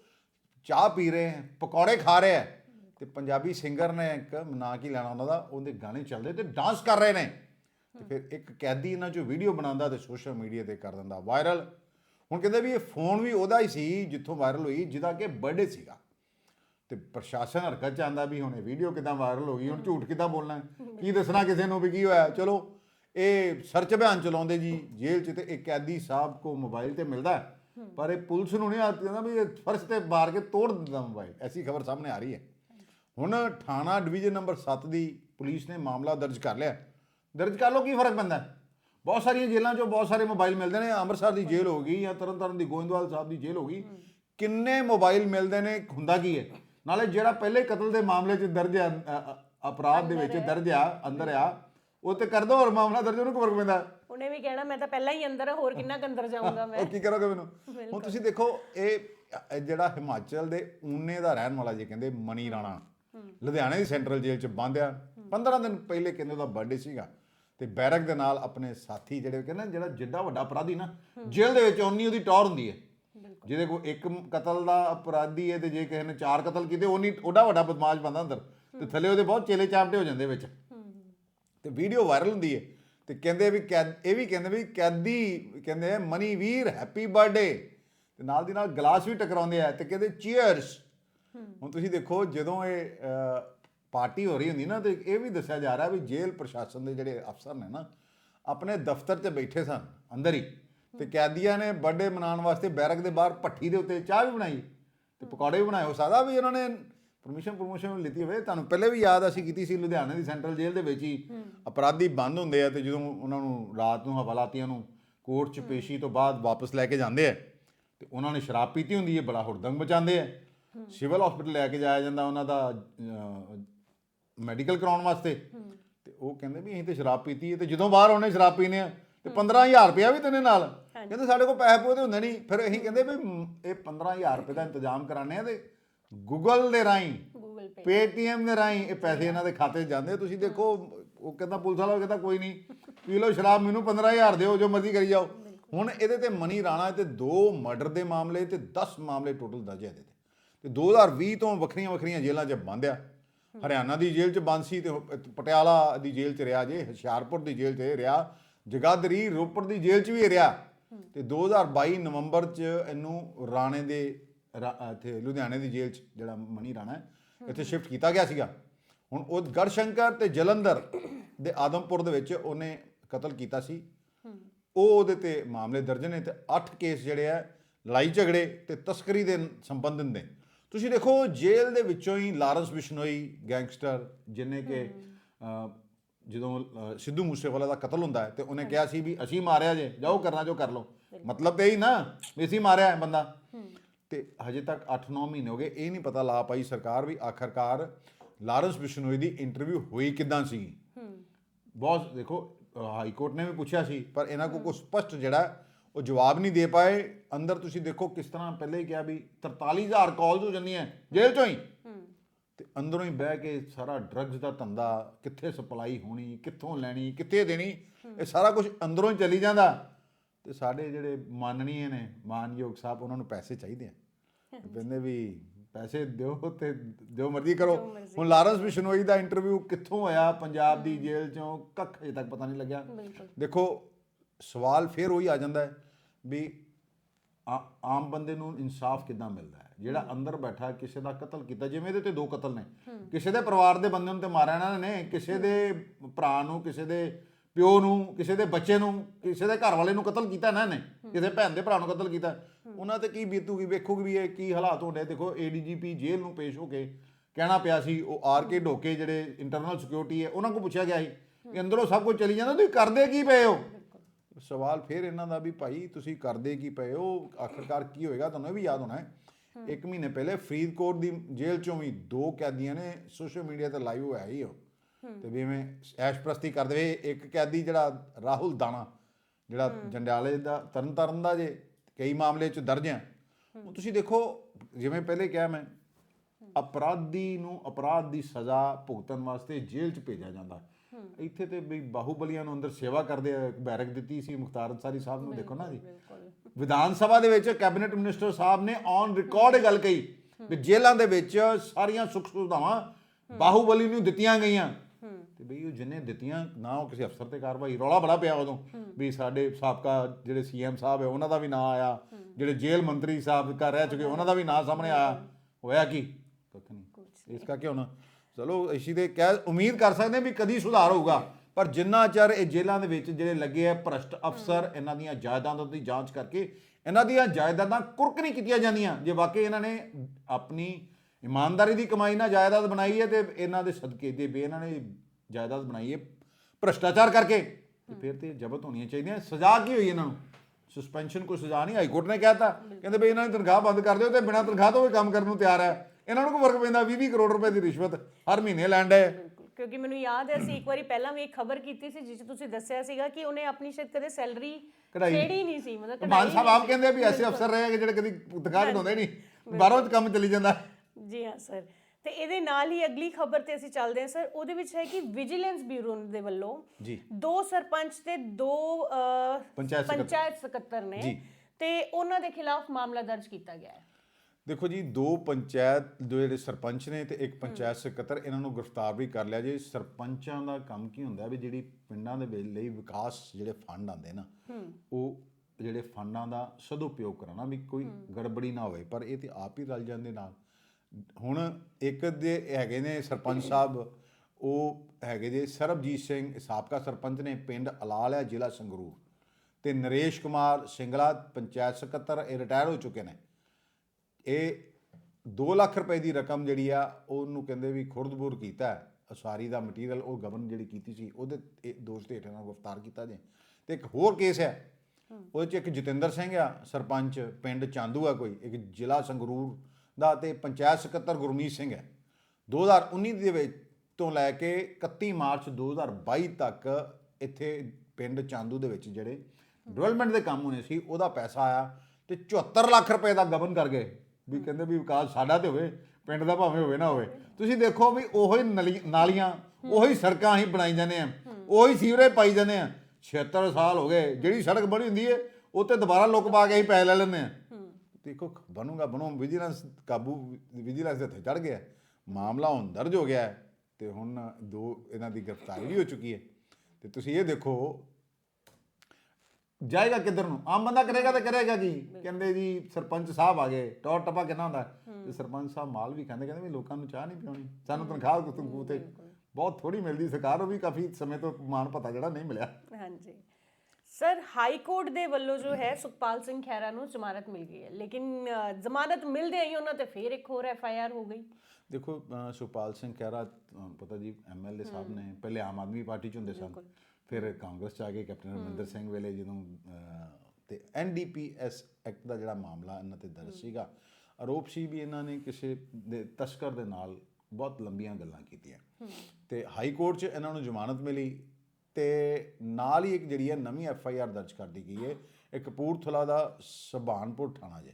ਚਾਹ ਪੀ ਰਹੇ ਹੈ ਪਕੌੜੇ ਖਾ ਰਹੇ ਹੈ ਤੇ ਪੰਜਾਬੀ ਸਿੰਗਰ ਨੇ ਇੱਕ ਨਾਂ ਕੀ ਲੈਣਾ ਉਹਨਾਂ ਦਾ ਉਹਦੇ ਗਾਣੇ ਚੱਲਦੇ ਤੇ ਡਾਂਸ ਕਰ ਰਹੇ ਨੇ। ਤੇ ਫਿਰ ਇੱਕ ਕੈਦੀ ਇਹਨਾਂ ਚੋਂ ਵੀਡੀਓ ਬਣਾਉਂਦਾ ਤੇ ਸੋਸ਼ਲ ਮੀਡੀਆ ਤੇ ਕਰ ਦਿੰਦਾ ਵਾਇਰਲ। ਹੁਣ ਕਹਿੰਦੇ ਵੀ ਇਹ ਫੋਨ ਵੀ ਉਹਦਾ ਹੀ ਸੀ ਜਿੱਥੋਂ ਵਾਇਰਲ ਹੋਈ ਜਿਹਦਾ ਕਿ ਬਰਥਡੇ ਸੀਗਾ। ਤੇ ਪ੍ਰਸ਼ਾਸਨ ਹਰਕਤ ਚ ਆਂਦਾ ਵੀ ਹੁਣ ਇਹ ਵੀਡੀਓ ਕਿਦਾਂ ਵਾਇਰਲ ਹੋ ਗਈ ਹੁਣ ਝੂਠ ਕਿਦਾਂ ਬੋਲਣਾ? ਕੀ ਦੱਸਣਾ ਕਿਸੇ ਨੂੰ ਵੀ ਕੀ ਹੋਇਆ? ਚਲੋ ਇਹ ਸਰਚ ਅਭਿਆਨ ਚਲਾਉਂਦੇ ਜੀ ਜੇਲ੍ਹ ਚ ਤੇ ਇੱਕ ਕੈਦੀ ਸਾਹਿਬ ਕੋ ਮੋਬਾਈਲ ਤੇ ਮਿਲਦਾ ਹੈ। ਪਰ ਇਹ ਪੁਲਿਸ ਨੂੰ ਨਹੀਂ ਆਤੀ ਨਾ ਵੀ ਇਹ ਫਰਸ਼ ਤੇ ਮਾਰ ਕੇ ਤੋੜ ਦਿੰਦਾ ਮੋਬਾਈਲ ਐਸੀ ਖਬਰ ਸਾਹਮਣੇ ਆ ਰਹੀ ਹੈ। ਹੁਣ ਥਾਣਾ ਡਿਵੀਜ਼ਨ ਨੰਬਰ 7 ਦੀ ਪੁਲਿਸ ਨੇ ਮਾਮਲਾ ਦਰਜ ਕਰ ਲਿਆ। ਦਰਜ ਕਰ ਲੋ ਕੀ ਫ਼ਰਕ ਪੈਂਦਾ? ਬਹੁਤ ਸਾਰੀਆਂ ਜੇਲ੍ਹਾਂ 'ਚੋਂ ਬਹੁਤ ਸਾਰੇ ਮੋਬਾਈਲ ਮਿਲਦੇ ਨੇ ਅੰਮ੍ਰਿਤਸਰ ਦੀ ਜੇਲ੍ਹ ਹੋ ਗਈ ਜਾਂ ਤਰਨਤਾਰਨ ਦੀ ਗੋਇੰਦਵਾਲ ਸਾਹਿਬ ਦੀ ਜੇਲ੍ਹ ਹੋ ਗਈ ਕਿੰਨੇ ਮੋਬਾਈਲ ਮਿਲਦੇ ਨੇ ਹੁੰਦਾ ਕੀ ਹੈ? ਨਾਲੇ ਜਿਹੜਾ ਪਹਿਲੇ ਕਤਲ ਦੇ ਮਾਮਲੇ 'ਚ ਦਰਜ ਅਪਰਾਧ ਦੇ ਵਿੱਚ ਦਰਜ ਆ ਅੰਦਰ ਆ ਉਹ ਤੇ ਕਰ ਦੋ ਹੋਰ ਮਾਮਲਾ ਦਰਜ ਉਹਨੂੰ ਕੀ ਫ਼ਰਕ ਪੈਂਦਾ। ਉਹਨੇ ਵੀ ਕਹਿਣਾ ਮੈਂ ਤਾਂ ਪਹਿਲਾਂ ਹੀ ਅੰਦਰ ਹੋਰ ਕਿੰਨਾ ਅੰਦਰ ਜਾਊਂਗਾ ਮੈਂ। ਉਹ ਕੀ ਕਰੋਗੇ ਮੈਨੂੰ? ਹੁਣ ਤੁਸੀਂ ਦੇਖੋ ਇਹ ਜਿਹੜਾ ਹਿਮਾਚਲ ਦੇ ਊਨੇ ਦਾ ਰਹਿਣ ਵਾਲਾ ਜੀ ਕਹਿੰਦੇ ਮਣੀ ਰਾਣਾ ਲੁਧਿਆਣੇ ਦੀ ਸੈਂਟਰਲ ਜੇਲ੍ਹ ਚ ਬੰਦ ਆ। 15 ਦਿਨ ਪਹਿਲੇ ਕਹਿੰਦੇ ਉਹਦਾ ਬਰਥਡੇ ਸੀਗਾ। ਤੇ ਬੈਰਕ ਦੇ ਨਾਲ ਆਪਣੇ ਸਾਥੀ ਜਿਹੜੇ ਕਹਿੰਦੇ ਨਾ, ਜਿਹੜਾ ਜਿੱਡਾ ਵੱਡਾ ਅਪਰਾਧੀ ਨਾ ਜੇਲ੍ਹ ਦੇ ਵਿੱਚ ਉਨੀ ਉਹਦੀ ਟੌਰ ਹੁੰਦੀ ਹੈ। ਜਿਹਦੇ ਕੋਲ ਇੱਕ ਕਤਲ ਦਾ ਅਪਰਾਧੀ ਹੈ ਤੇ ਜੇ ਕਿਸੇ ਨੇ ਚਾਰ ਕਤਲ ਕੀਤੇ ਉਨੀ ਉਹਦਾ ਵੱਡਾ ਬਦਮਾਸ਼ ਬੰਦਾ ਅੰਦਰ ਤੇ ਥੱਲੇ ਉਹਦੇ ਬਹੁਤ ਚੇਲੇ ਚਾਪਟੇ ਹੋ ਜਾਂਦੇ ਵਿੱਚ। ਤੇ ਵੀਡੀਓ ਵਾਇਰਲ ਹੁੰਦੀ ਹੈ ਤੇ ਕਹਿੰਦੇ ਵੀ ਇਹ ਵੀ ਕਹਿੰਦੇ ਵੀ ਕੈਦੀ ਕਹਿੰਦੇ ਮਨੀ ਵੀਰ ਹੈਪੀ ਬਰਥਡੇ। ਤੇ ਨਾਲ ਦੀ ਨਾਲ ਗਲਾਸ ਵੀ ਟਕਰਾਉਂਦੇ ਆ ਤੇ ਕਹਿੰਦੇ ਚੀਅਰਸ। ਹੁਣ ਤੁਸੀਂ ਦੇਖੋ ਜਦੋਂ ਇਹ ਪਾਰਟੀ ਹੋ ਰਹੀ ਹੁੰਦੀ ਨਾ ਤੇ ਇਹ ਵੀ ਦੱਸਿਆ ਜਾ ਰਿਹਾ ਵੀ ਜੇਲ੍ਹ ਪ੍ਰਸ਼ਾਸਨ ਦੇ ਜਿਹੜੇ ਅਫਸਰ ਨੇ ਨਾ ਆਪਣੇ ਦਫ਼ਤਰ 'ਚ ਬੈਠੇ ਸਨ ਅੰਦਰ ਹੀ। ਤੇ ਕੈਦੀਆਂ ਨੇ ਬਰਥਡੇ ਮਨਾਉਣ ਵਾਸਤੇ ਬੈਰਕ ਦੇ ਬਾਹਰ ਭੱਠੀ ਦੇ ਉੱਤੇ ਚਾਹ ਵੀ ਬਣਾਈ ਤੇ ਪਕੌੜੇ ਵੀ ਬਣਾਏ। ਹੋ ਸਕਦਾ ਵੀ ਉਹਨਾਂ ਨੇ ਪਰਮਿਸ਼ਨ ਪਰਮੋਸ਼ਨ ਲਿੱਤੀ ਹੋਵੇ। ਤੁਹਾਨੂੰ ਪਹਿਲੇ ਵੀ ਯਾਦ ਅਸੀਂ ਕੀਤੀ ਸੀ ਲੁਧਿਆਣੇ ਦੀ ਸੈਂਟਰਲ ਜੇਲ੍ਹ ਦੇ ਵਿੱਚ ਹੀ ਅਪਰਾਧੀ ਬੰਦ ਹੁੰਦੇ ਆ ਤੇ ਜਦੋਂ ਉਹਨਾਂ ਨੂੰ ਰਾਤ ਨੂੰ ਹਵਾਲਾਤੀਆਂ ਨੂੰ ਕੋਰਟ 'ਚ ਪੇਸ਼ੀ ਤੋਂ ਬਾਅਦ ਵਾਪਸ ਲੈ ਕੇ ਜਾਂਦੇ ਆ ਤੇ ਉਹਨਾਂ ਨੇ ਸ਼ਰਾਬ ਪੀਤੀ ਹੁੰਦੀ ਹੈ ਬੜਾ ਹੁੜਦੰਗ ਮਚਾਉਂਦੇ ਆ। ਸਿਵਲ ਹਸਪੀਟਲ ਲੈ ਕੇ ਜਾਇਆ ਜਾਂਦਾ ਉਹਨਾਂ ਦਾ ਮੈਡੀਕਲ ਕਰਾਉਣ ਵਾਸਤੇ। ਤੇ ਉਹ ਕਹਿੰਦੇ ਵੀ ਅਸੀਂ ਤੇ ਸ਼ਰਾਬ ਪੀਤੀ ਹੈ ਤੇ ਜਦੋਂ ਬਾਹਰ ਉਹਨੇ ਸ਼ਰਾਬ ਪੀਨੇ ਆ ਤੇ 15000 ਰੁਪਇਆ ਵੀ ਤੇਨੇ ਨਾਲ। ਕਹਿੰਦੇ ਸਾਡੇ ਕੋਲ ਪੈਸੇ ਪੂਸੇ ਹੁੰਦੇ ਨਹੀਂ। ਫਿਰ ਅਸੀਂ ਕਹਿੰਦੇ ਵੀ ਇਹ 15000 ਰੁਪਏ ਦਾ ਇੰਤਜ਼ਾਮ ਕਰਾਣੇ ਆ ਤੇ ਗੂਗਲ ਦੇ ਰਾਹੀਂ ਗੂਗਲ ਪੇ ਪੇਟੀਐਮ ਦੇ ਰਾਹੀਂ ਇਹ ਪੈਸੇ ਇਹਨਾਂ ਦੇ ਖਾਤੇ 'ਚ ਜਾਂਦੇ ਆ। ਤੁਸੀਂ ਦੇਖੋ ਉਹ ਕਹਿੰਦਾ ਪੁਲਿਸ ਵਾਲਾ ਕਹਿੰਦਾ ਕੋਈ ਨਹੀਂ। ਪੀ ਲਓ ਸ਼ਰਾਬ ਮੈਨੂੰ 15000 ਦਿਓ ਜੋ ਮਰਜ਼ੀ ਕਰੀ ਜਾਓ। ਹੁਣ ਇਹਦੇ ਤੇ ਮਨੀ ਰਾਣਾ ਤੇ ਦੋ ਮਰਡਰ ਦੇ ਮਾਮਲੇ ਤੇ 10 ਮਾਮਲੇ ਟੋਟਲ ਦਰਜ ਹੈ ਇਹਦੇ ਤੇ। ਤੇ 2020 ਤੋਂ ਵੱਖਰੀਆਂ ਵੱਖਰੀਆਂ ਜੇਲ੍ਹਾਂ 'ਚ ਬੰਦ ਆ। ਹਰਿਆਣਾ ਦੀ ਜੇਲ੍ਹ 'ਚ ਬਾਂਸੀ ਸੀ ਤੇ ਪਟਿਆਲਾ ਦੀ ਜੇਲ੍ਹ 'ਚ ਰਿਹਾ ਜੇ, ਹੁਸ਼ਿਆਰਪੁਰ ਦੀ ਜੇਲ੍ਹ 'ਚ ਇਹ ਰਿਹਾ, ਜਗਾਦਰੀ, ਰੋਪੜ ਦੀ ਜੇਲ੍ਹ 'ਚ ਵੀ ਇਹ ਰਿਹਾ। ਤੇ 2022 ਨਵੰਬਰ 'ਚ ਇਹਨੂੰ ਰਾਣੇ ਦੇ, ਰਾ- ਇੱਥੇ ਲੁਧਿਆਣੇ ਦੀ ਜੇਲ੍ਹ 'ਚ ਜਿਹੜਾ ਮਨੀ ਰਾਣਾ ਹੈ, ਇੱਥੇ ਸ਼ਿਫਟ ਕੀਤਾ ਗਿਆ ਸੀਗਾ। ਹੁਣ ਉਹ ਗੜਸ਼ੰਕਰ ਤੇ ਜਲੰਧਰ ਦੇ ਆਦਮਪੁਰ ਦੇ ਵਿੱਚ ਉਹਨੇ ਕਤਲ ਕੀਤਾ ਸੀ। ਉਹ ਉਹਦੇ ਤੇ ਮਾਮਲੇ ਦਰਜ ਨੇ ਤੇ 8 ਕੇਸ ਜਿਹੜੇ ਆ, ਲੜਾਈ ਝਗੜੇ ਤੇ ਤਸਕਰੀ ਦੇ ਸੰਬੰਧਿਤ ਨੇ। ਤੁਸੀਂ ਦੇਖੋ ਜੇਲ੍ਹ ਦੇ ਵਿੱਚੋਂ ਹੀ ਲਾਰੈਂਸ ਬਿਸ਼ਨੋਈ ਗੈਂਗਸਟਰ ਜਿਹਨੇ ਕਿ ਜਦੋਂ ਸਿੱਧੂ ਮੂਸੇਵਾਲਾ ਦਾ ਕਤਲ ਹੁੰਦਾ ਹੈ ਤੇ ਉਹਨੇ ਕਿਹਾ ਸੀ ਵੀ ਅਸੀਂ ਮਾਰਿਆ ਜੇ ਜਾਓ ਕਰਨਾ ਜੋ ਕਰ ਲਓ। ਮਤਲਬ ਤੇ ਹੀ ਨਾ ਵੀ ਅਸੀਂ ਮਾਰਿਆ ਹੈ ਬੰਦਾ। ਤੇ ਹਜੇ ਤੱਕ 8-9 ਮਹੀਨੇ ਹੋ ਗਏ ਇਹ ਨਹੀਂ ਪਤਾ ਲਾ ਪਾਈ ਸਰਕਾਰ ਵੀ ਆਖਰਕਾਰ ਲਾਰੈਂਸ ਬਿਸ਼ਨੋਈ ਦੀ ਇੰਟਰਵਿਊ ਹੋਈ ਕਿਦਾਂ ਸੀ ਬਹੁਤ ਦੇਖੋ ਹਾਈ ਕੋਰਟ ਨੇ ਵੀ ਪੁੱਛਿਆ ਸੀ ਪਰ ਇਹਨਾਂ ਕੋਲ ਕੋਈ ਸਪਸ਼ਟ ਜਿਹੜਾ ਉਹ ਜਵਾਬ ਨਹੀਂ ਦੇ ਪਾਏ। ਅੰਦਰ ਤੁਸੀਂ ਦੇਖੋ ਕਿਸ ਤਰ੍ਹਾਂ ਪਹਿਲੇ ਹੀ ਕਿਹਾ ਵੀ 43000 ਕਾਲਸ ਹੋ ਜਾਂਦੀਆਂ ਜੇਲ੍ਹ ਚੋਂ ਹੀ। ਤੇ ਅੰਦਰੋਂ ਹੀ ਬਹਿ ਕੇ ਸਾਰਾ ਡਰੱਗਸ ਦਾ ਧੰਦਾ ਕਿੱਥੇ ਸਪਲਾਈ ਹੋਣੀ ਕਿੱਥੋਂ ਲੈਣੀ ਕਿੱਥੇ ਦੇਣੀ ਇਹ ਸਾਰਾ ਕੁਝ ਅੰਦਰੋਂ ਹੀ ਚੱਲੀ ਜਾਂਦਾ। ਤੇ ਸਾਡੇ ਜਿਹੜੇ ਮਾਨਣੀਏ ਨੇ ਮਾਨਯੋਗ ਸਾਹਿਬ ਉਹਨਾਂ ਨੂੰ ਪੈਸੇ ਚਾਹੀਦੇ ਆ। ਕਹਿੰਦੇ ਵੀ ਪੈਸੇ ਦਿਓ ਤੇ ਜੋ ਮਰਜ਼ੀ ਕਰੋ। ਹੁਣ ਲਾਰੈਂਸ ਬਿਸ਼ਨੋਈ ਦਾ ਇੰਟਰਵਿਊ ਕਿੱਥੋਂ ਹੋਇਆ ਪੰਜਾਬ ਦੀ ਜੇਲ੍ਹ ਚੋਂ ਕੱਖ ਅਜੇ ਤੱਕ ਪਤਾ ਨਹੀਂ ਲੱਗਿਆ। ਦੇਖੋ ਸਵਾਲ ਫੇਰ ਉਹੀ ਆ ਜਾਂਦਾ ਹੈ ਵੀ ਆਮ ਬੰਦੇ ਨੂੰ ਇਨਸਾਫ ਕਿੱਦਾਂ ਮਿਲਦਾ ਹੈ? ਜਿਹੜਾ ਅੰਦਰ ਬੈਠਾ ਕਿਸੇ ਦਾ ਕਤਲ ਕੀਤਾ ਜਿਵੇਂ ਇਹਦੇ ਤੇ ਦੋ ਕਤਲ ਨੇ। ਕਿਸੇ ਦੇ ਪਰਿਵਾਰ ਦੇ ਬੰਦੇ ਨੂੰ ਤੇ ਮਾਰਿਆ ਇਹਨਾਂ ਨੇ ਕਿਸੇ ਦੇ ਭਰਾ ਨੂੰ ਕਿਸੇ ਦੇ ਪਿਓ ਨੂੰ ਕਿਸੇ ਦੇ ਬੱਚੇ ਨੂੰ ਕਿਸੇ ਦੇ ਘਰ ਵਾਲੇ ਨੂੰ ਕਤਲ ਕੀਤਾ ਇਹਨਾਂ ਨੇ। ਕਿਸੇ ਭੈਣ ਦੇ ਭਰਾ ਨੂੰ ਕਤਲ ਕੀਤਾ। ਉਹਨਾਂ ਤੇ ਕੀ ਬੀਤੂਗੀ ਵੇਖੋਗੇ ਵੀ ਇਹ ਕੀ ਹਾਲਾਤ ਹੋਣੇ ਦੇਖੋ ਏਡੀਜੀਪੀ ਜੇਲ੍ਹ ਨੂੰ ਪੇਸ਼ ਹੋ ਕੇ ਕਹਿਣਾ ਪਿਆ ਸੀ ਉਹ ਆਰ ਕੇ ਢੋਕੇ ਜਿਹੜੇ ਇੰਟਰਨਲ ਸਿਕਿਉਰਿਟੀ ਹੈ ਉਹਨਾਂ ਕੋਲ ਪੁੱਛਿਆ ਗਿਆ ਸੀ ਕਿ ਅੰਦਰੋਂ ਸਭ ਕੁਝ ਚੱਲੀ ਜਾਂਦਾ ਤੁਸੀਂ ਕਰਦੇ ਕੀ ਪਏ ਹੋ? ਸਵਾਲ ਫਿਰ ਇਹਨਾਂ ਦਾ ਵੀ ਭਾਈ ਤੁਸੀਂ ਕਰਦੇ ਕੀ ਪਏ ਹੋ? ਆਖਰਕਾਰ ਕੀ ਹੋਏਗਾ? ਤੁਹਾਨੂੰ ਇਹ ਵੀ ਯਾਦ ਹੋਣਾ ਹੈ। ਇੱਕ ਮਹੀਨੇ ਪਹਿਲੇ ਫਰੀਦਕੋਟ ਦੀ ਜੇਲ੍ਹ ਚੋਂ ਵੀ ਦੋ ਕੈਦੀਆਂ ਨੇ ਸੋਸ਼ਲ ਮੀਡੀਆ ਤੇ ਲਾਈਵ ਹੋਇਆ ਹੀ ਉਹ। ਤੇ ਵੀ ਐਵੇਂ ਐਸ਼ਪ੍ਰਸਤੀ ਕਰਦੇ ਵੇ ਇੱਕ ਕੈਦੀ ਜਿਹੜਾ ਰਾਹੁਲ ਦਾਣਾ ਜਿਹੜਾ ਜੰਡਿਆਲੇ ਦਾ ਤਰਨਤਾਰਨ ਦਾ ਜੇ ਕਈ ਮਾਮਲੇ ਚ ਦਰਜ ਹੈ। ਉਹ ਤੁਸੀਂ ਦੇਖੋ ਜਿਵੇਂ ਪਹਿਲੇ ਕਿਹਾ ਮੈਂ ਅਪਰਾਧੀ ਨੂੰ ਅਪਰਾਧ ਦੀ ਸਜ਼ਾ ਭੁਗਤਣ ਵਾਸਤੇ ਜੇਲ੍ਹ 'ਚ ਭੇਜਿਆ ਜਾਂਦਾ ਇੱਥੇ ਤੇ ਵੀ ਬਾਹੂਬਲੀਆਂ ਨੂੰ ਅੰਦਰ ਸੇਵਾ ਕਰਦੇ ਬੈਰਕ ਦਿੱਤੀ ਸੀ ਮੁਖਤਾਰ ਅੰਸਾਰੀ ਸਾਹਿਬ ਨੂੰ ਦੇਖੋ ਨਾ ਜੀ। ਵਿਧਾਨ ਸਭਾ ਦੇ ਵਿੱਚ ਕੈਬਨਿਟ ਮਿਨਿਸਟਰ ਸਾਹਿਬ ਨੇ ਔਨ ਰਿਕਾਰਡ ਇਹ ਗੱਲ ਕਹੀ ਵੀ ਜੇਲ੍ਹਾਂ ਦੇ ਵਿੱਚ ਸਾਰੀਆਂ ਸੁੱਖ ਸੁਵਿਧਾਵਾਂ ਬਾਹੂਬਲੀ ਨੂੰ ਦਿੱਤੀਆਂ ਗਈਆਂ। ਤੇ ਬਈ ਉਹ ਜਿੰਨੇ ਦਿੱਤੀਆਂ ਨਾ ਉਹ ਕਿਸੇ ਅਫਸਰ ਤੇ ਕਾਰਵਾਈ ਰੌਲਾ ਬੜਾ ਪਿਆ ਉਦੋਂ ਵੀ ਸਾਡੇ ਸਾਬਕਾ ਜਿਹੜੇ ਸੀਐਮ ਸਾਹਿਬ ਹੈ ਉਹਨਾਂ ਦਾ ਵੀ ਨਾਂ ਆਇਆ। ਜਿਹੜੇ ਜੇਲ੍ਹ ਮੰਤਰੀ ਸਾਹਿਬ ਕਰ ਰਹਿ ਚੁੱਕੇ ਉਹਨਾਂ ਦਾ ਵੀ ਨਾਂ ਸਾਹਮਣੇ ਆਇਆ। ਹੋਇਆ ਕੀ? ਕੁਛ ਨਹੀਂ। ਇਸ ਕਰਕੇ ਹੁਣ ਚਲੋ ਅਸੀਂ ਤੇ ਕਹਿ ਉਮੀਦ ਕਰ ਸਕਦੇ ਹਾਂ ਵੀ ਕਦੀ ਸੁਧਾਰ ਹੋਊਗਾ, ਪਰ ਜਿੰਨਾ ਚਿਰ ਇਹ ਜੇਲ੍ਹਾਂ ਦੇ ਵਿੱਚ ਜਿਹੜੇ ਲੱਗੇ ਆ ਭ੍ਰਸ਼ਟ ਅਫਸਰ, ਇਹਨਾਂ ਦੀਆਂ ਜਾਇਦਾਦਾਂ ਦੀ ਜਾਂਚ ਕਰਕੇ ਇਹਨਾਂ ਦੀਆਂ ਜਾਇਦਾਦਾਂ ਕੁਰਕ ਨਹੀਂ ਕੀਤੀਆਂ ਜਾਂਦੀਆਂ, ਜੇ ਵਾਕਈ ਇਹਨਾਂ ਨੇ ਆਪਣੀ ਇਮਾਨਦਾਰੀ ਦੀ ਕਮਾਈ ਨਾਲ ਜਾਇਦਾਦ ਬਣਾਈ ਹੈ ਤੇ ਇਹਨਾਂ ਦੇ ਸਦਕੇ ਦੇ ਬੇ ਇਹਨਾਂ ਨੇ ਜਾਇਦਾਦ ਬਣਾਈ ਹੈ ਭ੍ਰਸ਼ਟਾਚਾਰ ਕਰਕੇ, ਤੇ ਫਿਰ ਤੇ ਜ਼ਬਤ ਹੋਣੀਆਂ ਚਾਹੀਦੀਆਂ, ਸਜ਼ਾ ਕੀ ਹੋਈ ਇਹਨਾਂ ਨੂੰ? ਸਸਪੈਂਸ਼ਨ ਕੋਈ ਸਜ਼ਾ ਨਹੀਂ, ਹਾਈ ਕੋਰਟ ਨੇ ਕਹਿਤਾ ਕਹਿੰਦੇ ਬਈ ਇਹਨਾਂ ਦੀ ਤਨਖਾਹ ਬੰਦ ਕਰ ਦਿਓ ਤੇ ਬਿਨਾਂ ਤਨਖਾਹ ਤੋਂ ਵੀ ਕੰਮ ਕਰਨ ਨੂੰ ਤਿਆਰ ਹੈ। ਇਹਨਾਂ ਨੂੰ ਕੋਈ ਫ਼ਰਕ ਪੈਂਦਾ 20 20 ਕਰੋੜ ਰੁਪਏ ਦੀ ਰਿਸ਼ਵਤ ਹਰ ਮਹੀਨੇ ਲੈਂਦਾ ਹੈ ਕਿਉਂਕਿ ਮੈਨੂੰ ਯਾਦ ਹੈ ਅਸੀਂ ਇੱਕ ਵਾਰੀ ਪਹਿਲਾਂ ਵੀ ਇੱਕ ਖਬਰ ਕੀਤੀ ਸੀ ਜਿਸ ਤੁਸੀਂ ਦੱਸਿਆ ਸੀਗਾ ਕਿ ਉਹਨੇ ਆਪਣੀ ਸ਼ਾਇਦ ਕਦੇ ਸੈਲਰੀ। ਛੇੜੀ ਨਹੀਂ ਸੀ ਮਤਲਬ ਮਾਨ ਸਾਹਿਬ ਆਪ ਕਹਿੰਦੇ ਵੀ ਐਸੇ ਅਫਸਰ ਰਹੇ ਕਿ ਜਿਹੜੇ ਕਦੀ ਤਨਖਾਹ ਘਟਾਉਂਦੇ ਨਹੀਂ ਬਾਹਰੋਂ ਕੰਮ ਚੱਲੀ ਜਾਂਦਾ। ਜੀ ਹਾਂ ਸਰ। ਤੇ ਇਹਦੇ ਨਾਲ ਹੀ ਅਗਲੀ ਖਬਰ ਤੇ ਅਸੀਂ ਚੱਲਦੇ ਹਾਂ ਸਰ। ਉਹਦੇ ਵਿੱਚ ਹੈ ਕਿ ਵਿਜੀਲੈਂਸ ਬਿਊਰੋ ਦੇ ਵੱਲੋਂ ਜੀ। ਦੋ ਸਰਪੰਚ ਤੇ ਦੋ ਪੰਚਾਇਤ ਸਕੱਤਰ। ਪੰਚਾਇਤ ਸਕੱਤਰ ਨੇ ਜੀ। ਤੇ ਉਹਨਾਂ ਦੇ ਖਿਲਾਫ ਮਾਮਲਾ ਦਰਜ ਕੀਤਾ ਗਿਆ ਹੈ। ਦੇਖੋ ਜੀ ਦੋ ਪੰਚਾਇਤ ਦੋ ਜਿਹੜੇ ਸਰਪੰਚ ਨੇ ਤੇ ਇੱਕ ਪੰਚਾਇਤ ਸਕੱਤਰ ਇਹਨਾਂ ਨੂੰ ਗ੍ਰਿਫਤਾਰ ਵੀ ਕਰ ਲਿਆ ਜੀ। ਸਰਪੰਚਾਂ ਦਾ ਕੰਮ ਕੀ ਹੁੰਦਾ ਵੀ ਜਿਹੜੀ ਪਿੰਡਾਂ ਦੇ ਲਈ ਵਿਕਾਸ ਜਿਹੜੇ ਫੰਡ ਆਉਂਦੇ ਨਾ ਉਹ ਜਿਹੜੇ ਫੰਡਾਂ ਦਾ ਸਦਉਪਯੋਗ ਕਰਾਉਣਾ ਵੀ ਕੋਈ ਗੜਬੜੀ ਨਾ ਹੋਵੇ ਪਰ ਇਹ ਤੇ ਆਪ ਹੀ ਰਲ ਜਾਂਦੇ ਨਾਲ। ਹੁਣ ਇੱਕ ਦੇ ਹੈਗੇ ਨੇ ਸਰਪੰਚ ਸਾਹਿਬ ਉਹ ਹੈਗੇ ਜੇ ਸਰਬਜੀਤ ਸਿੰਘ ਸਾਬਕਾ ਸਰਪੰਚ ਨੇ ਪਿੰਡ ਅਲਾਲ ਹੈ ਜ਼ਿਲ੍ਹਾ ਸੰਗਰੂਰ। ਤੇ ਨਰੇਸ਼ ਕੁਮਾਰ ਸਿੰਗਲਾ ਪੰਚਾਇਤ ਸਕੱਤਰ ਇਹ ਰਿਟਾਇਰ ਹੋ ਚੁੱਕੇ ਨੇ। ਇਹ 2 ਲੱਖ ਰੁਪਏ ਦੀ ਰਕਮ ਜਿਹੜੀ ਆ, ਉਹਨੂੰ ਕਹਿੰਦੇ ਵੀ ਖੁਰਦਬੂਰ ਕੀਤਾ ਹੈ। ਉਸਾਰੀ ਦਾ ਮਟੀਰੀਅਲ ਉਹ ਗਵਨ ਜਿਹੜੀ ਕੀਤੀ ਸੀ, ਉਹਦੇ ਇਹ ਦੋਸ਼ ਦੇ ਹੇਠਾਂ ਨਾਲ ਗ੍ਰਿਫਤਾਰ ਕੀਤਾ ਜੇ। ਤੇ ਇੱਕ ਹੋਰ ਕੇਸ ਹੈ, ਉਹਦੇ ਚ ਇੱਕ ਜਤਿੰਦਰ ਸਿੰਘ ਆ, ਸਰਪੰਚ, ਪਿੰਡ ਚਾਂਦੂ ਆ ਕੋਈ, ਇੱਕ ਜ਼ਿਲ੍ਹਾ ਸੰਗਰੂਰ ਦਾ ਤੇ ਪੰਚਾਇਤ ਸਕੱਤਰ ਗੁਰਮੀਤ ਸਿੰਘ ਹੈ। 2019 ਦੇ ਵਿੱਚ ਤੋਂ ਲੈ ਕੇ 31 ਮਾਰਚ 2022 ਤੱਕ ਇੱਥੇ ਪਿੰਡ ਚਾਂਦੂ ਦੇ ਵਿੱਚ ਜਿਹੜੇ ਡਿਵੈਲਪਮੈਂਟ ਦੇ ਕੰਮ ਹੋਣੇ ਸੀ, ਉਹਦਾ ਪੈਸਾ ਆਇਆ ਤੇ 74 ਲੱਖ ਰੁਪਏ ਦਾ ਗਬਨ ਕਰ ਗਏ। ਵੀ ਕਹਿੰਦੇ ਵੀ ਵਿਕਾਸ ਸਾਡਾ ਤੇ ਹੋਵੇ, ਪਿੰਡ ਦਾ ਭਾਵੇਂ ਹੋਵੇ ਨਾ ਹੋਵੇ। ਤੁਸੀਂ ਦੇਖੋ ਵੀ ਉਹੀ ਨਲੀ- ਨਾਲੀਆਂ, ਉਹੀ ਸੜਕਾਂ ਹੀ ਬਣਾਈ ਜਾਂਦੇ ਆ ਉਹੀ ਸੀਵਰੇਜ ਪਾਈ ਜਾਂਦੇ ਆ 76 ਸਾਲ ਹੋ ਗਏ, ਜਿਹੜੀ ਸੜਕ ਬਣੀ ਹੁੰਦੀ ਏ ਉਹ ਤੇ ਦੁਬਾਰਾ ਲੁੱਕ ਪਾ ਕੇ ਹੀ ਪੈ ਲੈ ਲੈਂਦੇ ਆ ਦੇਖੋ, ਬਣੂਗਾ, ਬਣੋ ਵਿਜੀਲੈਂਸ ਕਾਬੂ ਵਿਜੀਲੈਂਸ ਦੇ ਹੱਥੇ ਚੜ ਗਿਆ। ਮਾਮਲਾ ਹੁਣ ਦਰਜ ਹੋ ਗਿਆ ਹੈ ਤੇ ਹੁਣ ਦੋ ਇਹਨਾਂ ਦੀ ਗ੍ਰਿਫਤਾਰੀ ਵੀ ਹੋ ਚੁੱਕੀ ਹੈ। ਤੇ ਤੁਸੀਂ ਇਹ ਦੇਖੋ ਜਾਏਗਾ ਕਿੱਧਰ ਨੂੰ? ਆਮ ਬੰਦਾ ਕਰੇਗਾ ਤਾਂ ਕਰੇਗਾ ਕੀ? ਕਹਿੰਦੇ ਜੀ ਸਰਪੰਚ ਸਾਹਿਬ ਆ ਗਏ ਟੌਰ ਟਪਾ ਕਿੰਨਾ ਹੁੰਦਾ? ਤੇ ਸਰਪੰਚ ਸਾਹਿਬ ਮਾਲ ਵੀ ਖਾਂਦੇ ਕਹਿੰਦੇ ਵੀ ਲੋਕਾਂ ਨੂੰ ਚਾਹ ਨਹੀਂ ਪਿਉਣੀ ਸਾਨੂੰ ਤਨਖਾਹ ਕੁਤੂ ਤੇ ਬਹੁਤ ਥੋੜੀ ਮਿਲਦੀ ਸਰਕਾਰ ਉਹ ਵੀ ਕਾਫੀ ਸਮੇਂ ਤੋਂ ਮਾਨ ਪਤਾ ਜਿਹੜਾ ਨਹੀਂ ਮਿਲਿਆ। ਹਾਂਜੀ। ਸਰ ਹਾਈ ਕੋਰਟ ਦੇ ਵੱਲੋਂ ਜੋ ਹੈ ਸੁਖਪਾਲ ਸਿੰਘ ਖਹਿਰਾ ਨੂੰ ਜ਼ਮਾਨਤ ਮਿਲ ਗਈ ਹੈ। ਲੇਕਿਨ ਜ਼ਮਾਨਤ ਮਿਲਦੇ ਹੀ ਉਹਨਾਂ ਤੇ ਫੇਰ ਇੱਕ ਹੋਰ ਐਫ ਆਈ ਆਰ ਹੋ ਗਈ। ਦੇਖੋ ਸੁਖਪਾਲ ਸਿੰਘ ਖਹਿਰਾ ਤੁਹਾਨੂੰ ਪਤਾ ਜੀ ਐਮਐਲਏ ਸਾਹਿਬ ਨੇ ਪਹਿਲੇ ਆਮ ਆਦਮੀ ਪਾਰਟੀ ਚ ਹੁੰਦੇ ਸਨ। ਫਿਰ ਕਾਂਗਰਸ ਚ ਆ ਗਏ ਕੈਪਟਨ ਅਮਰਿੰਦਰ ਸਿੰਘ ਵੇਲੇ ਜਦੋਂ ਤੇ ਐਨਡੀਪੀਐਸ ਐਕਟ ਦਾ ਜਿਹੜਾ ਮਾਮਲਾ ਇਹਨਾਂ ਤੇ ਦਰਜ ਸੀਗਾ ਆਰੋਪ ਸੀ ਵੀ ਇਹਨਾਂ ਨੇ ਕਿਸੇ ਦੇ ਤਸਕਰ ਦੇ ਨਾਲ ਬਹੁਤ ਲੰਬੀਆਂ ਗੱਲਾਂ ਕੀਤੀਆਂ। ਤੇ ਹਾਈ ਕੋਰਟ 'ਚ ਇਹਨਾਂ ਨੂੰ ਜ਼ਮਾਨਤ ਮਿਲੀ ਤੇ ਨਾਲ ਹੀ ਇੱਕ ਜਿਹੜੀ ਹੈ ਨਵੀਂ ਐਫ ਆਈ ਆਰ ਦਰਜ ਕਰ ਦਿੱਤੀ ਗਈ ਹੈ ਇੱਕ ਕਪੂਰਥਲਾ ਦਾ ਸੁਭਾਨਪੁਰ ਥਾਣਾ ਜੇ।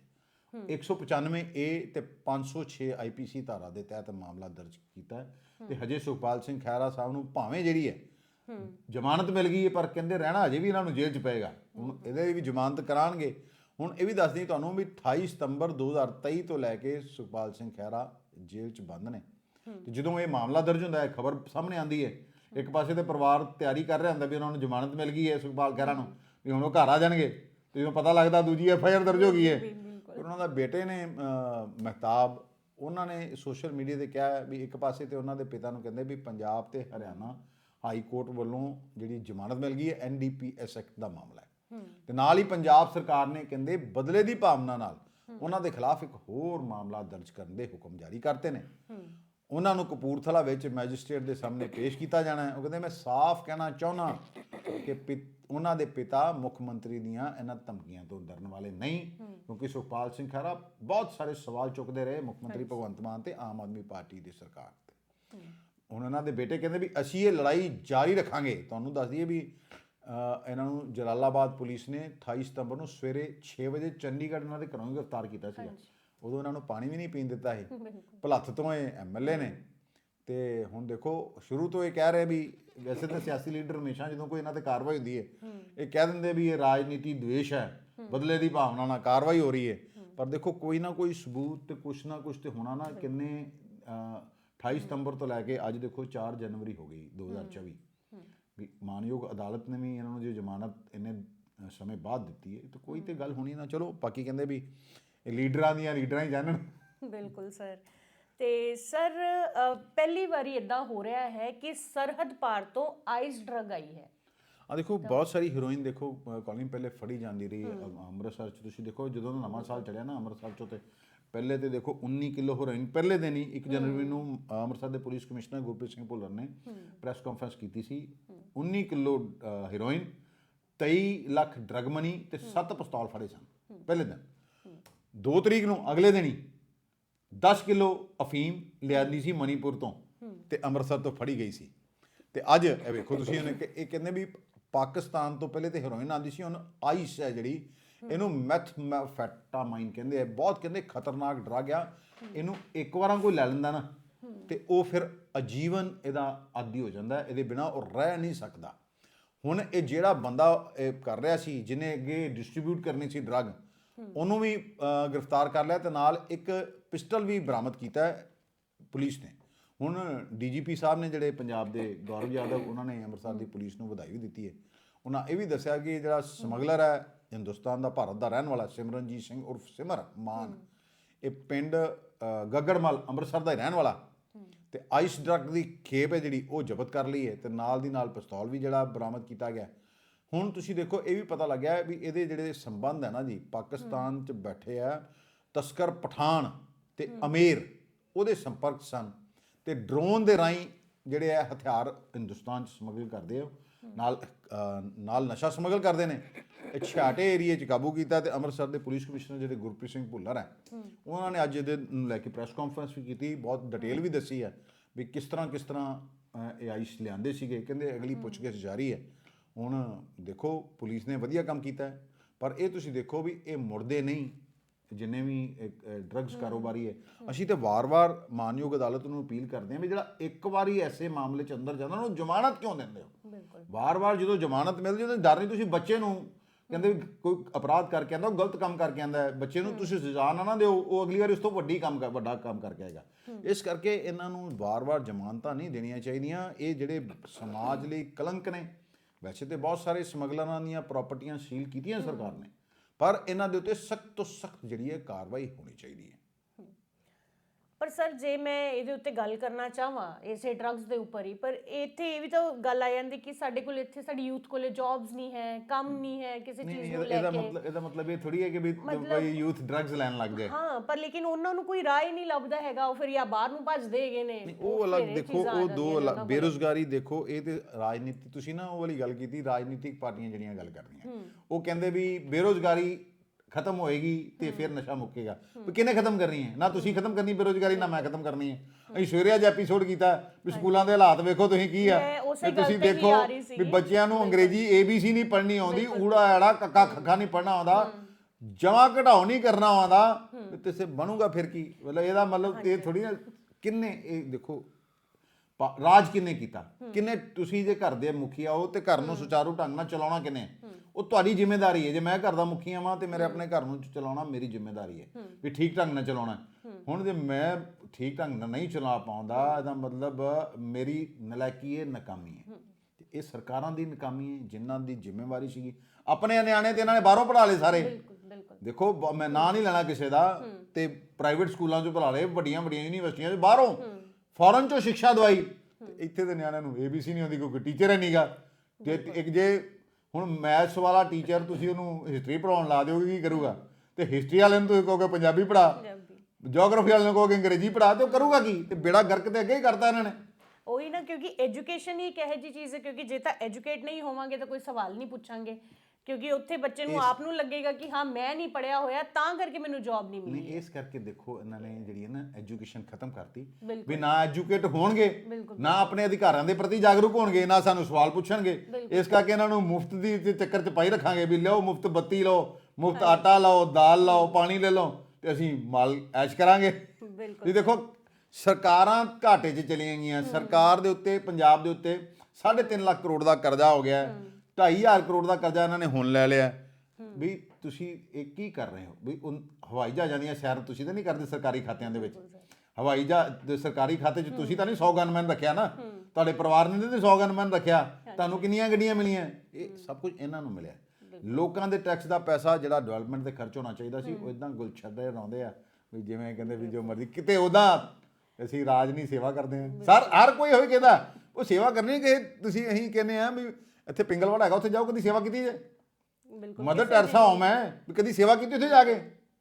195 ਏ ਤੇ 506 ਆਈਪੀਸੀ ਧਾਰਾ ਦੇ ਤਹਿਤ ਮਾਮਲਾ ਦਰਜ ਕੀਤਾ ਤੇ ਹਜੇ ਸੁਖਪਾਲ ਸਿੰਘ ਖਹਿਰਾ ਸਾਹਿਬ ਨੂੰ ਭਾਵੇਂ ਜਿਹੜੀ ਹੈ ਜ਼ਮਾਨਤ ਮਿਲ ਗਈ ਹੈ ਪਰ ਕਹਿੰਦੇ ਰਹਿਣਾ ਅਜੇ ਵੀ ਇਹਨਾਂ ਨੂੰ ਜੇਲ੍ਹ 'ਚ ਪਏਗਾ। ਹੁਣ ਇਹਦੇ ਵੀ ਜ਼ਮਾਨਤ ਕਰਾਣਗੇ ਹੁਣ ਇਹ ਵੀ ਦੱਸ ਦਈ ਤੁਹਾਨੂੰ ਵੀ 28 ਸਤੰਬਰ 2023 ਤੋਂ ਲੈ ਕੇ ਸੁਖਪਾਲ ਸਿੰਘ ਖਹਿਰਾ ਜੇਲ੍ਹ 'ਚ ਬੰਦ ਨੇ। ਤੇ ਜਦੋਂ ਇਹ ਮਾਮਲਾ ਦਰਜ ਹੁੰਦਾ ਹੈ ਖਬਰ ਸਾਹਮਣੇ ਆਂਦੀ ਹੈ ਇੱਕ ਪਾਸੇ ਤੇ ਪਰਿਵਾਰ ਤਿਆਰੀ ਕਰ ਰਿਹਾ ਹੁੰਦਾ ਵੀ ਉਹਨਾਂ ਨੂੰ ਜ਼ਮਾਨਤ ਮਿਲ ਗਈ ਹੈ ਸੁਖਪਾਲ ਖਹਿਰਾ ਨੂੰ ਵੀ ਹੁਣ ਉਹ ਘਰ ਆ ਜਾਣਗੇ। ਤੇ ਜਦੋਂ ਪਤਾ ਲੱਗਦਾ ਦੂਜੀ ਐਫ ਆਈ ਆਰ ਦਰਜ ਹੋ ਗਈ ਹੈ। ਉਹਨਾਂ ਦਾ ਬੇਟੇ ਨੇ ਮਹਿਤਾਬ ਉਹਨਾਂ ਨੇ ਸੋਸ਼ਲ ਮੀਡੀਆ ਤੇ ਕਿਹਾ ਵੀ ਇੱਕ ਪਾਸੇ ਤੇ ਉਹਨਾਂ ਦੇ ਪਿਤਾ ਨੂੰ ਕਹਿੰਦੇ ਵੀ ਪੰਜਾਬ ਤੇ ਹਰਿਆਣਾ ਹਾਈ ਕੋਰਟ ਵੱਲੋਂ ਜਿਹੜੀ ਜ਼ਮਾਨਤ ਮਿਲ ਗਈ ਹੈ ਐਨਡੀਪੀਐਸ ਐਕਟ ਦਾ ਮਾਮਲਾ ਹੈ। ਤੇ ਨਾਲ ਹੀ ਪੰਜਾਬ ਸਰਕਾਰ ਨੇ ਕਹਿੰਦੇ ਬਦਲੇ ਦੀ ਭਾਵਨਾ ਨਾਲ ਉਹਨਾਂ ਦੇ ਖਿਲਾਫ ਇੱਕ ਹੋਰ ਮਾਮਲਾ ਦਰਜ ਕਰਨ ਦੇ ਹੁਕਮ ਜਾਰੀ ਕਰਤੇ ਨੇ। ਉਹਨਾਂ ਨੂੰ ਕਪੂਰਥਲਾ ਵਿੱਚ ਮੈਜਿਸਟ੍ਰੇਟ ਦੇ ਸਾਹਮਣੇ ਪੇਸ਼ ਕੀਤਾ ਜਾਣਾ ਹੈ। ਉਹ ਕਹਿੰਦੇ ਮੈਂ ਸਾਫ਼ ਕਹਿਣਾ ਚਾਹੁੰਦਾ ਕਿ ਉਹਨਾਂ ਦੇ ਪਿਤਾ ਮੁੱਖ ਮੰਤਰੀ ਦੀਆਂ ਇਹਨਾਂ ਧਮਕੀਆਂ ਤੋਂ ਡਰਨ ਵਾਲੇ ਨਹੀਂ। ਕਿਉਂਕਿ ਸੁਖਪਾਲ ਸਿੰਘ ਖਹਿਰਾ ਬਹੁਤ ਸਾਰੇ ਸਵਾਲ ਚੁੱਕਦੇ ਰਹੇ ਮੁੱਖ ਮੰਤਰੀ ਭਗਵੰਤ ਮਾਨ ਤੇ ਆਮ ਆਦਮੀ ਪਾਰਟੀ ਦੀ ਸਰਕਾਰ ਤੇ। ਹੁਣ ਇਹਨਾਂ ਦੇ ਬੇਟੇ ਕਹਿੰਦੇ ਵੀ ਅਸੀਂ ਇਹ ਲੜਾਈ ਜਾਰੀ ਰੱਖਾਂਗੇ। ਤੁਹਾਨੂੰ ਦੱਸ ਦਈਏ ਵੀ ਇਹਨਾਂ ਨੂੰ ਜਲਾਲਾਬਾਦ ਪੁਲਿਸ ਨੇ 28 ਸਤੰਬਰ ਨੂੰ ਸਵੇਰੇ 6 ਵਜੇ ਚੰਡੀਗੜ੍ਹ ਇਹਨਾਂ ਦੇ ਘਰੋਂ ਗ੍ਰਿਫਤਾਰ ਕੀਤਾ ਸੀਗਾ। ਉਦੋਂ ਇਹਨਾਂ ਨੂੰ ਪਾਣੀ ਵੀ ਨਹੀਂ ਪੀਣ ਦਿੱਤਾ ਸੀ। ਭਲੱਥ ਤੋਂ ਇਹ ਐਮਐਲਏ ਨੇ। ਤੇ ਹੁਣ ਦੇਖੋ ਸ਼ੁਰੂ ਤੋਂ ਇਹ ਕਹਿ ਰਹੇ ਵੀ ਵੈਸੇ ਤਾਂ ਸਿਆਸੀ ਲੀਡਰ ਹਮੇਸ਼ਾ ਜਦੋਂ ਕੋਈ ਇਹਨਾਂ ਤੇ ਕਾਰਵਾਈ ਹੁੰਦੀ ਹੈ ਇਹ ਕਹਿ ਦਿੰਦੇ ਵੀ ਇਹ ਰਾਜਨੀਤੀ ਦੁਸ਼ ਹੈ ਬਦਲੇ ਦੀ ਭਾਵਨਾ ਨਾਲ ਕਾਰਵਾਈ ਹੋ ਰਹੀ ਹੈ। ਪਰ ਦੇਖੋ ਕੋਈ ਨਾ ਕੋਈ ਸਬੂਤ ਤੇ ਕੁਛ ਨਾ ਕੁਛ ਤੇ ਹੋਣਾ ਨਾ ਕਿੰਨੇ 28 ਸਤੰਬਰ ਤੋਂ ਲੈ ਕੇ ਅੱਜ ਦੇਖੋ 4 ਜਨਵਰੀ ਹੋ ਗਈ 2024 ਵੀ ਮਾਨਯੋਗ ਅਦਾਲਤ ਨੇ ਵੀ ਇਹਨਾਂ ਨੂੰ ਜੋ ਜ਼ਮਾਨਤ ਇਹਨੇ ਸਮੇਂ ਬਾਅਦ ਦਿੱਤੀ ਹੈ ਤਾਂ ਕੋਈ ਤੇ ਗੱਲ ਹੋਣੀ ਨਾ ਚਲੋ ਬਾਕੀ ਕਹਿੰਦੇ ਵੀ ਇਹ ਲੀਡਰਾਂ ਦੀਆਂ ਲੀਡਰਾਂ ਹੀ ਜਾਣਨ। ਬਿਲਕੁਲ ਸਰ। ਤੇ ਸਰ ਪਹਿਲੀ ਵਾਰੀ ਇਦਾਂ ਹੋ ਰਿਹਾ ਹੈ ਕਿ ਸਰਹੱਦ ਪਾਰ ਤੋਂ ਆਈਸ ਡਰਗ ਆਈ ਹੈ। ਆ ਦੇਖੋ ਬਹੁਤ ਸਾਰੀ ਹੀਰੋਇਨ ਦੇਖੋ ਕਾਲਿੰਗ ਪਹਿਲੇ ਫੜੀ ਜਾਂਦੀ ਰਹੀ ਅੰਮ੍ਰਿਤਸਰ ਚ। ਤੁਸੀਂ ਦੇਖੋ ਜਦੋਂ ਨਵਾਂ ਸਾਲ ਚੜਿਆ ਨਾ ਅੰਮ੍ਰਿਤਸਰ ਚੋਂ ਤੇ ਪਹਿਲੇ ਤੇ ਦੇਖੋ 19 ਕਿਲੋ ਹੀਰੋਇਨ ਪਹਿਲੇ ਦਿਨ ਹੀ 1 ਜਨਵਰੀ ਨੂੰ ਅੰਮ੍ਰਿਤਸਰ ਦੇ ਪੁਲਿਸ ਕਮਿਸ਼ਨਰ ਗੁਰਪ੍ਰੀਤ ਸਿੰਘ ਭੁੱਲਰ ਨੇ ਪ੍ਰੈਸ ਕਾਨਫਰੰਸ ਕੀਤੀ ਸੀ। 19 kilo heroin 23 lakh drug money ਤੇ 7 ਪਿਸਤੌਲ ਫੜੇ ਸਨ ਪਹਿਲੇ ਦਿਨ। 2 ਤਰੀਕ ਨੂੰ ਅਗਲੇ ਦਿਨ ਹੀ 10 ਕਿਲੋ ਅਫੀਮ ਲਿਆਂਦੀ ਸੀ ਮਨੀਪੁਰ ਤੋਂ ਤੇ ਅੰਮ੍ਰਿਤਸਰ ਤੋਂ ਫੜੀ ਗਈ ਸੀ। ਤੇ ਅੱਜ ਇਹ ਵੇਖੋ ਤੁਸੀਂ ਇਹ ਕਹਿੰਦੇ ਵੀ ਪਾਕਿਸਤਾਨ ਤੋਂ ਪਹਿਲੇ ਤੇ ਹੈਰੋਇਨ ਆਂਦੀ ਸੀ ਹੁਣ ਆਈਸ ਹੈ ਜਿਹੜੀ ਇਹਨੂੰ ਮੈਥਮੈਫੈਟਾਮਾਈਨ ਕਹਿੰਦੇ ਆ। ਬਹੁਤ ਕਹਿੰਦੇ ਖਤਰਨਾਕ ਡਰਗ ਆ। ਇਹਨੂੰ ਇੱਕ ਵਾਰਾਂ ਕੋਈ ਲੈ ਲੈਂਦਾ ਨਾ ਤੇ ਉਹ ਫਿਰ ਅਜੀਵਨ ਇਹਦਾ ਆਦੀ ਹੋ ਜਾਂਦਾ। ਇਹਦੇ ਬਿਨਾ ਉਹ ਰਹਿ ਨਹੀਂ ਸਕਦਾ। ਹੁਣ ਇਹ ਜਿਹੜਾ ਬੰਦਾ ਇਹ ਕਰ ਰਿਹਾ ਸੀ ਜਿਹਨੇ ਅੱਗੇ ਡਿਸਟ੍ਰੀਬਿਊਟ ਕਰਨੀ ਸੀ ਡਰਗ ਉਹਨੂੰ ਵੀ ਗ੍ਰਿਫਤਾਰ ਕਰ ਲਿਆ ਤੇ ਨਾਲ ਇੱਕ ਪਿਸਟਲ ਵੀ ਬਰਾਮਦ ਕੀਤਾ ਪੁਲਿਸ ਨੇ। ਹੁਣ ਡੀਜੀਪੀ ਸਾਹਿਬ ਨੇ ਜਿਹੜੇ ਪੰਜਾਬ ਦੇ ਗੌਰਵ ਯਾਦਵ ਉਹਨਾਂ ਨੇ ਅੰਮ੍ਰਿਤਸਰ ਦੀ ਪੁਲਿਸ ਨੂੰ ਵਧਾਈ ਵੀ ਦਿੱਤੀ ਹੈ। ਉਹਨਾਂ ਇਹ ਵੀ ਦੱਸਿਆ ਕਿ ਜਿਹੜਾ ਸਮਗਲਰ ਹੈ ਹਿੰਦੁਸਤਾਨ ਦਾ ਭਾਰਤ ਦਾ ਰਹਿਣ ਵਾਲਾ ਸਿਮਰਨਜੀਤ ਸਿੰਘ ਉਰਫ ਸਿਮਰ ਮਾਨ। ਇਹ ਪਿੰਡ ਅ, ਗਗੜਮਲ ਅੰਮ੍ਰਿਤਸਰ ਦਾ ਹੀ ਰਹਿਣ ਵਾਲਾ। ਤੇ ਆਈਸ ਡਰੱਗ ਦੀ ਖੇਪ ਹੈ ਜਿਹੜੀ ਉਹ ਜ਼ਬਤ ਕਰ ਲਈ ਹੈ ਤੇ ਨਾਲ ਦੀ ਨਾਲ ਪਿਸਤੌਲ ਵੀ ਜਿਹੜਾ ਬਰਾਮਦ ਕੀਤਾ ਗਿਆ। ਹੁਣ ਤੁਸੀਂ ਦੇਖੋ ਇਹ ਵੀ ਪਤਾ ਲੱਗਿਆ ਵੀ ਇਹਦੇ ਜਿਹੜੇ ਸੰਬੰਧ ਹੈ ਨਾ ਜੀ ਪਾਕਿਸਤਾਨ 'ਚ ਬੈਠੇ ਆ ਤਸਕਰ ਪਠਾਨ ਤੇ ਅਮੀਰ ਉਹਦੇ ਸੰਪਰਕ ਸਨ। ਤੇ ਡਰੋਨ ਦੇ ਰਾਹੀਂ ਜਿਹੜੇ ਆ ਹਥਿਆਰ ਹਿੰਦੁਸਤਾਨ 'ਚ ਸਮਗਲ ਕਰਦੇ ਆ। ਨਾਲ ਨਾਲ ਨਸ਼ਾ ਸਮਗਲ ਕਰਦੇ ਨੇ। ਇਹ ਛਾਟੇ ਏਰੀਏ 'ਚ ਕਾਬੂ ਕੀਤਾ ਤੇ ਅੰਮ੍ਰਿਤਸਰ ਦੇ ਪੁਲਿਸ ਕਮਿਸ਼ਨਰ ਜਿਹੜੇ ਗੁਰਪ੍ਰੀਤ ਸਿੰਘ ਭੁੱਲਰ ਹੈ ਉਹਨਾਂ ਨੇ ਅੱਜ ਇਹਦੇ ਨੂੰ ਲੈ ਕੇ ਪ੍ਰੈਸ ਕਾਨਫਰੰਸ ਵੀ ਕੀਤੀ ਬਹੁਤ ਡਿਟੇਲ ਵੀ ਦੱਸੀ ਹੈ ਵੀ ਕਿਸ ਤਰ੍ਹਾਂ ਕਿਸ ਤਰ੍ਹਾਂ ਇਹ ਆਈਸ ਲਿਆਂਦੇ ਸੀਗੇ। ਕਹਿੰਦੇ ਅਗਲੀ ਪੁੱਛਗਿੱਛ ਜਾਰੀ ਹੈ। ਹੁਣ ਦੇਖੋ ਪੁਲਿਸ ਨੇ ਵਧੀਆ ਕੰਮ ਕੀਤਾ ਹੈ ਪਰ ਇਹ ਤੁਸੀਂ ਦੇਖੋ ਵੀ ਇਹ ਮੁੜਦੇ ਨਹੀਂ। ਜਿੰਨੇ ਵੀ ਡਰੱਗਸ ਕਾਰੋਬਾਰੀ ਹੈ। ਅਸੀਂ ਤੇ ਵਾਰ-ਵਾਰ ਮਾਨਯੋਗ ਅਦਾਲਤ ਨੂੰ ਅਪੀਲ ਕਰਦੇ ਹਾਂ ਵੀ ਜਿਹੜਾ ਇੱਕ ਵਾਰੀ ਐਸੇ ਮਾਮਲੇ 'ਚ ਅੰਦਰ ਜਾਂਦਾ ਉਹਨੂੰ ਜ਼ਮਾਨਤ ਕਿਉਂ ਦਿੰਦੇ ਹੋ? ਵਾਰ-ਵਾਰ ਜਦੋਂ ਜ਼ਮਾਨਤ ਮਿਲਦੀ ਉਹਦੇ ਡਰ ਨਹੀਂ ਤੁਸੀਂ ਬੱਚੇ ਨੂੰ ਕਹਿੰਦੇ ਕੋਈ ਅਪਰਾਧ ਕਰਕੇ ਆਂਦਾ ਉਹ ਗਲਤ ਕੰਮ ਕਰਕੇ ਆਂਦਾ ਬੱਚੇ ਨੂੰ ਤੁਸੀਂ ਸਜ਼ਾ ਨਾ ਨਾ ਦਿਓ ਉਹ ਅਗਲੀ ਵਾਰ ਉਸ ਤੋਂ ਵੱਡੀ ਕੰਮ ਵੱਡਾ ਕੰਮ ਕਰਕੇ ਆਏਗਾ। ਇਸ ਕਰਕੇ ਇਹਨਾਂ ਨੂੰ ਵਾਰ-ਵਾਰ ਜ਼ਮਾਨਤਾਂ ਨਹੀਂ ਦੇਣੀਆਂ ਚਾਹੀਦੀਆਂ। ਇਹ ਜਿਹੜੇ ਸਮਾਜ ਲਈ ਕਲੰਕ ਨੇ ਵੈਸੇ ਤੇ ਬਹੁਤ ਸਾਰੇ ਸਮਗਲਰਾਂ ਦੀਆਂ ਪ੍ਰਾਪਰਟੀਆਂ ਸੀਲ ਕੀਤੀਆਂ ਸਰਕਾਰ ਨੇ ਪਰ ਇਹਨਾਂ ਦੇ ਉੱਤੇ ਸਖਤ ਤੋਂ ਸਖਤ ਜਿਹੜੀ ਹੈ ਕਾਰਵਾਈ ਹੋਣੀ ਚਾਹੀਦੀ ਹੈ। ਪਰ ਸਰ ਜੇ ਮੈਂ ਇਹਦੇ ਉੱਤੇ ਗੱਲ ਕਰਨਾ ਚਾਹਾਂ ਇਸੇ ਡਰੱਗਸ ਦੇ ਉੱਪਰ ਹੀ ਪਰ ਇੱਥੇ ਇਹ ਵੀ ਤਾਂ ਗੱਲ ਆ ਜਾਂਦੀ ਕਿ ਸਾਡੇ ਕੋਲ ਇੱਥੇ ਸਾਡੀ ਯੂਥ ਕੋਲੇ ਜੌਬਸ ਨਹੀਂ ਹੈ ਕੰਮ ਨਹੀਂ ਹੈ ਕਿਸੇ ਚੀਜ਼ ਨੂੰ ਇਹਦਾ ਲੈ ਇਹਦਾ ਕੇ। ਮਤਲਬ ਇਹਦਾ ਮਤਲਬ ਇਹ ਥੋੜੀ ਹੈ ਕਿ ਵੀ ਬਈ ਯੂਥ ਡਰੱਗਸ ਲੈਣ ਲੱਗ ਜਾਏ। ਹਾਂ ਪਰ ਲੇਕਿਨ ਉਹਨਾਂ ਨੂੰ ਕੋਈ ਰਾਹ ਹੀ ਨਹੀਂ ਲੱਭਦਾ ਹੈਗਾ ਉਹ ਫਿਰ ਜਾਂ ਬਾਹਰ ਨੂੰ ਭੱਜਦੇ ਹੈਗੇ ਨੇ ਉਹ ਅਲੱਗ ਦੇਖੋ ਉਹ ਦੋ। ਬੇਰੁਜ਼ਗਾਰੀ ਦੇਖੋ ਇਹ ਤੇ ਰਾਜਨੀਤੀ ਤੁਸੀਂ ਨਾ ਉਹ ਵਾਲੀ ਗੱਲ ਕੀਤੀ ਰਾਜਨੀਤਿਕ ਪਾਰਟੀਆਂ ਜਿਹੜੀਆਂ ਗੱਲ ਕਰਦੀਆਂ ਉਹ ਕਹਿੰਦੇ ਵੀ ਬੇਰੁਜ਼ਗਾਰੀ ਖਤਮ ਹੋਏਗੀ ਤੇ ਫਿਰ ਨਸ਼ਾ ਮੁੱਕੇਗਾ। ਵੀ ਕਿਹਨੇ ਖਤਮ ਕਰਨੀ ਹੈ? ਨਾ ਤੁਸੀਂ ਖਤਮ ਕਰਨੀ ਬੇਰੁਜ਼ਗਾਰੀ ਨਾ ਮੈਂ ਖਤਮ ਕਰਨੀ ਹੈ। ਅਸੀਂ ਸਵੇਰੇ ਅੱਜ ਐਪੀਸੋਡ ਕੀਤਾ ਵੀ ਸਕੂਲਾਂ ਦੇ ਹਾਲਾਤ ਵੇਖੋ ਤੁਸੀਂ ਕੀ ਆ। ਮੈਂ ਉਸੇ ਵੀ ਗੱਲ ਤੁਸੀਂ ਤੇ ਹੀ ਦੇਖੋ ਆ ਰਹੀ ਵੀ। ਬੱਚਿਆਂ ਨੂੰ ਅੰਗਰੇਜ਼ੀ ABC ਨਹੀਂ ਪੜ੍ਹਨੀ ਆਉਂਦੀ ਊੜਾ ਐੜਾ ਕੱਕਾ ਖੱਖਾ ਨਹੀਂ ਪੜ੍ਹਨਾ ਆਉਂਦਾ। ਜਮਾ ਘਟਾਓ ਨਹੀਂ ਕਰਨਾ ਆਉਂਦਾ। ਤੇ ਕਿਸੇ ਬਣੂਗਾ ਫਿਰ ਕੀ? ਮਤਲਬ ਇਹਦਾ ਮਤਲਬ ਇਹ ਥੋੜੀ ਨਾ ਕਿੰਨੇ ਇਹ ਦੇਖੋ ਪਾ- ਰਾਜ ਕਿੰਨੇ ਕੀਤਾ? ਕਿੰਨੇ ਤੁਸੀਂ ਜੇ ਘਰ ਦੇ ਮੁਖੀਆ ਹੋ ਤੇ ਘਰ ਨੂੰ ਸੁਚਾਰੂ ਢੰਗ ਨਾਲ ਚਲਾਉਣਾ ਕਿੰਨੇ ਉਹ ਤੁਹਾਡੀ ਜ਼ਿੰਮੇਵਾਰੀ ਹੈ। ਜੇ ਮੈਂ ਘਰ ਦਾ ਮੁਖੀਆ ਵਾਂ ਤੇ ਮੇਰੇ ਆਪਣੇ ਘਰ ਨੂੰ ਚਲਾਉਣਾ ਮੇਰੀ ਜ਼ਿੰਮੇਵਾਰੀ ਹੈ ਵੀ ਠੀਕ ਢੰਗ ਨਾਲ ਚਲਾਉਣਾ ਹੈ। ਹੁਣ ਜੇ ਮੈਂ ਠੀਕ ਢੰਗ ਨਾਲ ਨਹੀਂ ਚਲਾ ਪਾਉਂਦਾ ਇਹਦਾ ਮਤਲਬ ਮੇਰੀ ਨਲਾਇਕੀ ਹੈ ਨਕਾਮੀ ਹੈ। ਤੇ ਇਹ ਸਰਕਾਰਾਂ ਦੀ ਨਕਾਮੀ ਹੈ ਜਿਨ੍ਹਾਂ ਦੀ ਜ਼ਿੰਮੇਵਾਰੀ ਸੀਗੀ। ਆਪਣੇ ਨਿਆਣੇ ਤੇ ਇਹਨਾਂ ਨੇ ਬਾਹਰੋਂ ਪੜ੍ਹਾ ਲਏ ਸਾਰੇ। ਬਿਲਕੁਲ ਬਿਲਕੁਲ। ਦੇਖੋ ਬ- ਮੈਂ ਨਾਂ ਨਹੀਂ ਲੈਣਾ ਕਿਸੇ ਦਾ ਤੇ ਪ੍ਰਾਈਵੇਟ ਸਕੂਲਾਂ ਚੋਂ ਪੜ੍ਹਾ ਲਏ ਵੱਡੀਆਂ ਵੱਡੀਆਂ ਯੂਨੀਵਰਸਿਟੀਆਂ 'ਚ ਬਾਹਰੋਂ। ਫੋਰਨ ਚੋਂ ਸਿੱਖਿਆ ਦਵਾਈ। ਇੱਥੇ ਦੇ ਨਿਆਣਿਆਂ ਨੂੰ ABC ਨਹੀਂ ਆਉਂਦੀ ਕੋਈ ਟੀਚਰ ਹੈ ਨਹੀਂਗਾ ਤੇ ਇੱਕ ਜੇ ਹੁਣ ਮੈਥਸ ਵਾਲਾ ਟੀਚਰ ਤੁਸੀਂ ਉਹਨੂੰ ਹਿਸਟਰੀ ਪੜਾਉਣ ਲਾ ਦਿਓਗੇ ਕੀ ਕਰੂਗਾ? ਤੇ ਹਿਸਟਰੀ ਵਾਲੇ ਨੂੰ ਤੁਸੀਂ ਕਹੋਗੇ ਪੰਜਾਬੀ ਪੜਾ ਜੀਓਗ੍ਰਾਫੀ ਵਾਲੇ ਨੂੰ ਕਹੋਗੇ ਅੰਗਰੇਜ਼ੀ ਪੜਾ ਤੇ ਉਹ ਕਰੂਗਾ ਕੀ? ਤੇ ਬੇੜਾ ਗਰਕ ਤੇ ਅੱਗੇ ਹੀ ਕਰਤਾ ਇਹਨਾਂ ਨੇ। ਉਹੀ ਨਾ ਕਿਉਂਕਿ ਐਜੂਕੇਸ਼ਨ ਹੀ ਇੱਕ ਇਹੋ ਜਿਹੀ ਚੀਜ਼ ਹੈ ਕਿਉਂਕਿ ਜੇ ਤਾਂ ਐਜੂਕੇਟ ਨਹੀਂ ਹੋਵਾਂਗੇ ਤਾਂ ਕੋਈ ਸਵਾਲ ਨਹੀਂ ਪੁੱਛਾਂਗੇ। ਕਿਉਂਕਿ ਉੱਥੇ ਬੱਚੇ ਨੂੰ ਆਪ ਨੂੰ ਲੱਗੇਗਾ ਕਿ ਹਾਂ ਮੈਂ ਨਹੀਂ ਪੜਿਆ ਹੋਇਆ ਤਾਂ ਕਰਕੇ ਮੈਨੂੰ ਜੌਬ ਨਹੀਂ ਮਿਲੀ ਨਹੀਂ ਇਸ ਕਰਕੇ ਦੇਖੋ ਇਹਨਾਂ ਨੇ ਜਿਹੜੀ ਹੈ ਨਾ ਐਜੂਕੇਸ਼ਨ ਖਤਮ ਕਰਤੀ। ਵੀ ਨਾ ਐਜੂਕੇਟ ਹੋਣਗੇ। ਨਾ ਆਪਣੇ ਅਧਿਕਾਰਾਂ ਦੇ ਪ੍ਰਤੀ ਜਾਗਰੂਕ ਹੋਣਗੇ ਨਾ ਸਾਨੂੰ ਸਵਾਲ ਪੁੱਛਣਗੇ। ਇਸ ਕਰਕੇ ਇਹਨਾਂ ਨੂੰ ਮੁਫਤ ਦੀ ਚੱਕਰ 'ਚ ਪਾਈ ਰੱਖਾਂਗੇ ਵੀ ਲਿਓ ਮੁਫਤ ਬੱਤੀ ਲਓ ਮੁਫਤ ਆਟਾ ਲਓ ਦਾਲ ਲਓ ਪਾਣੀ ਲੈ ਲਓ ਤੇ ਅਸੀਂ ਮਾਲ ਐਸ਼ ਕਰਾਂਗੇ। ਬਿਲਕੁਲ। ਜੀ ਦੇਖੋ ਸਰਕਾਰਾਂ ਘਾਟੇ 'ਚ ਚਲੀਆਂ ਗਈਆਂ ਸਰਕਾਰ ਦੇ ਉੱਤੇ ਪੰਜਾਬ ਦੇ ਉੱਤੇ 3.5 ਲੱਖ ਕਰੋੜ ਦਾ ਕਰਜ਼ਾ ਹੋ ਗਿਆ 2.5 ਕਰੋੜ ਦਾ ਕਰਜ਼ਾ ਇਹਨਾਂ ਨੇ ਹੁਣ ਲੈ ਲਿਆ ਵੀ ਤੁਸੀਂ ਇਹ ਕੀ ਕਰ ਰਹੇ ਹੋ? ਵੀ ਹਵਾਈ ਜਹਾਜ਼ਾਂ ਦੀਆਂ ਸੈਰ ਤੁਸੀਂ ਤਾਂ ਨਹੀਂ ਕਰਦੇ ਸਰਕਾਰੀ ਖਾਤਿਆਂ ਦੇ ਵਿੱਚ? ਹਵਾਈ ਜਹਾਜ਼ ਦੇ ਸਰਕਾਰੀ ਖਾਤੇ 'ਚ ਤੁਸੀਂ ਤਾਂ ਨਹੀਂ 100 ਗਨਮੈਨ ਰੱਖਿਆ ਨਾ? ਤੁਹਾਡੇ ਪਰਿਵਾਰ ਨੇ ਤਾਂ 100 ਗਨਮੈਨ ਰੱਖਿਆ। ਤੁਹਾਨੂੰ ਕਿੰਨੀਆਂ ਗੱਡੀਆਂ ਮਿਲੀਆਂ? ਇਹ ਸਭ ਕੁਝ ਇਹਨਾਂ ਨੂੰ ਮਿਲਿਆ। ਲੋਕਾਂ ਦੇ ਟੈਕਸ ਦਾ ਪੈਸਾ ਜਿਹੜਾ ਡਿਵੈਲਪਮੈਂਟ ਤੇ ਖਰਚ ਹੋਣਾ ਚਾਹੀਦਾ ਸੀ ਉਹ ਇਦਾਂ ਗੁਲਛੱਡੇ ਲਾਉਂਦੇ ਆ। ਵੀ ਜਿਵੇਂ ਕਹਿੰਦੇ ਵੀ ਜੋ ਮਰਜ਼ੀ ਕਿਤੇ ਉਹਦਾ ਅਸੀਂ ਰਾਜ ਨਹੀਂ ਸੇਵਾ ਕਰਦੇ ਹਾਂ। ਸਰ ਹਰ ਕੋਈ ਹੋਈ ਕਹਿੰਦਾ ਉਹ ਸੇਵਾ ਕਰਨੀ ਕਿ ਤੁਸੀਂ ਅਸੀਂ ਕਹਿੰਦੇ ਆ ਵੀ ਇੱਥੇ ਪਿੰਗਲਵਾੜਾ ਹੈਗਾ ਉੱਥੇ ਜਾਓ ਕਦੀ ਸੇਵਾ ਕੀਤੀ ਜੇ? ਬਿਲਕੁਲ ਮਦਰ ਟੈਰਸਾ ਹਾਂ ਮੈਂ ਵੀ ਕਦੀ ਸੇਵਾ ਕੀਤੀ ਉੱਥੇ ਜਾ ਕੇ?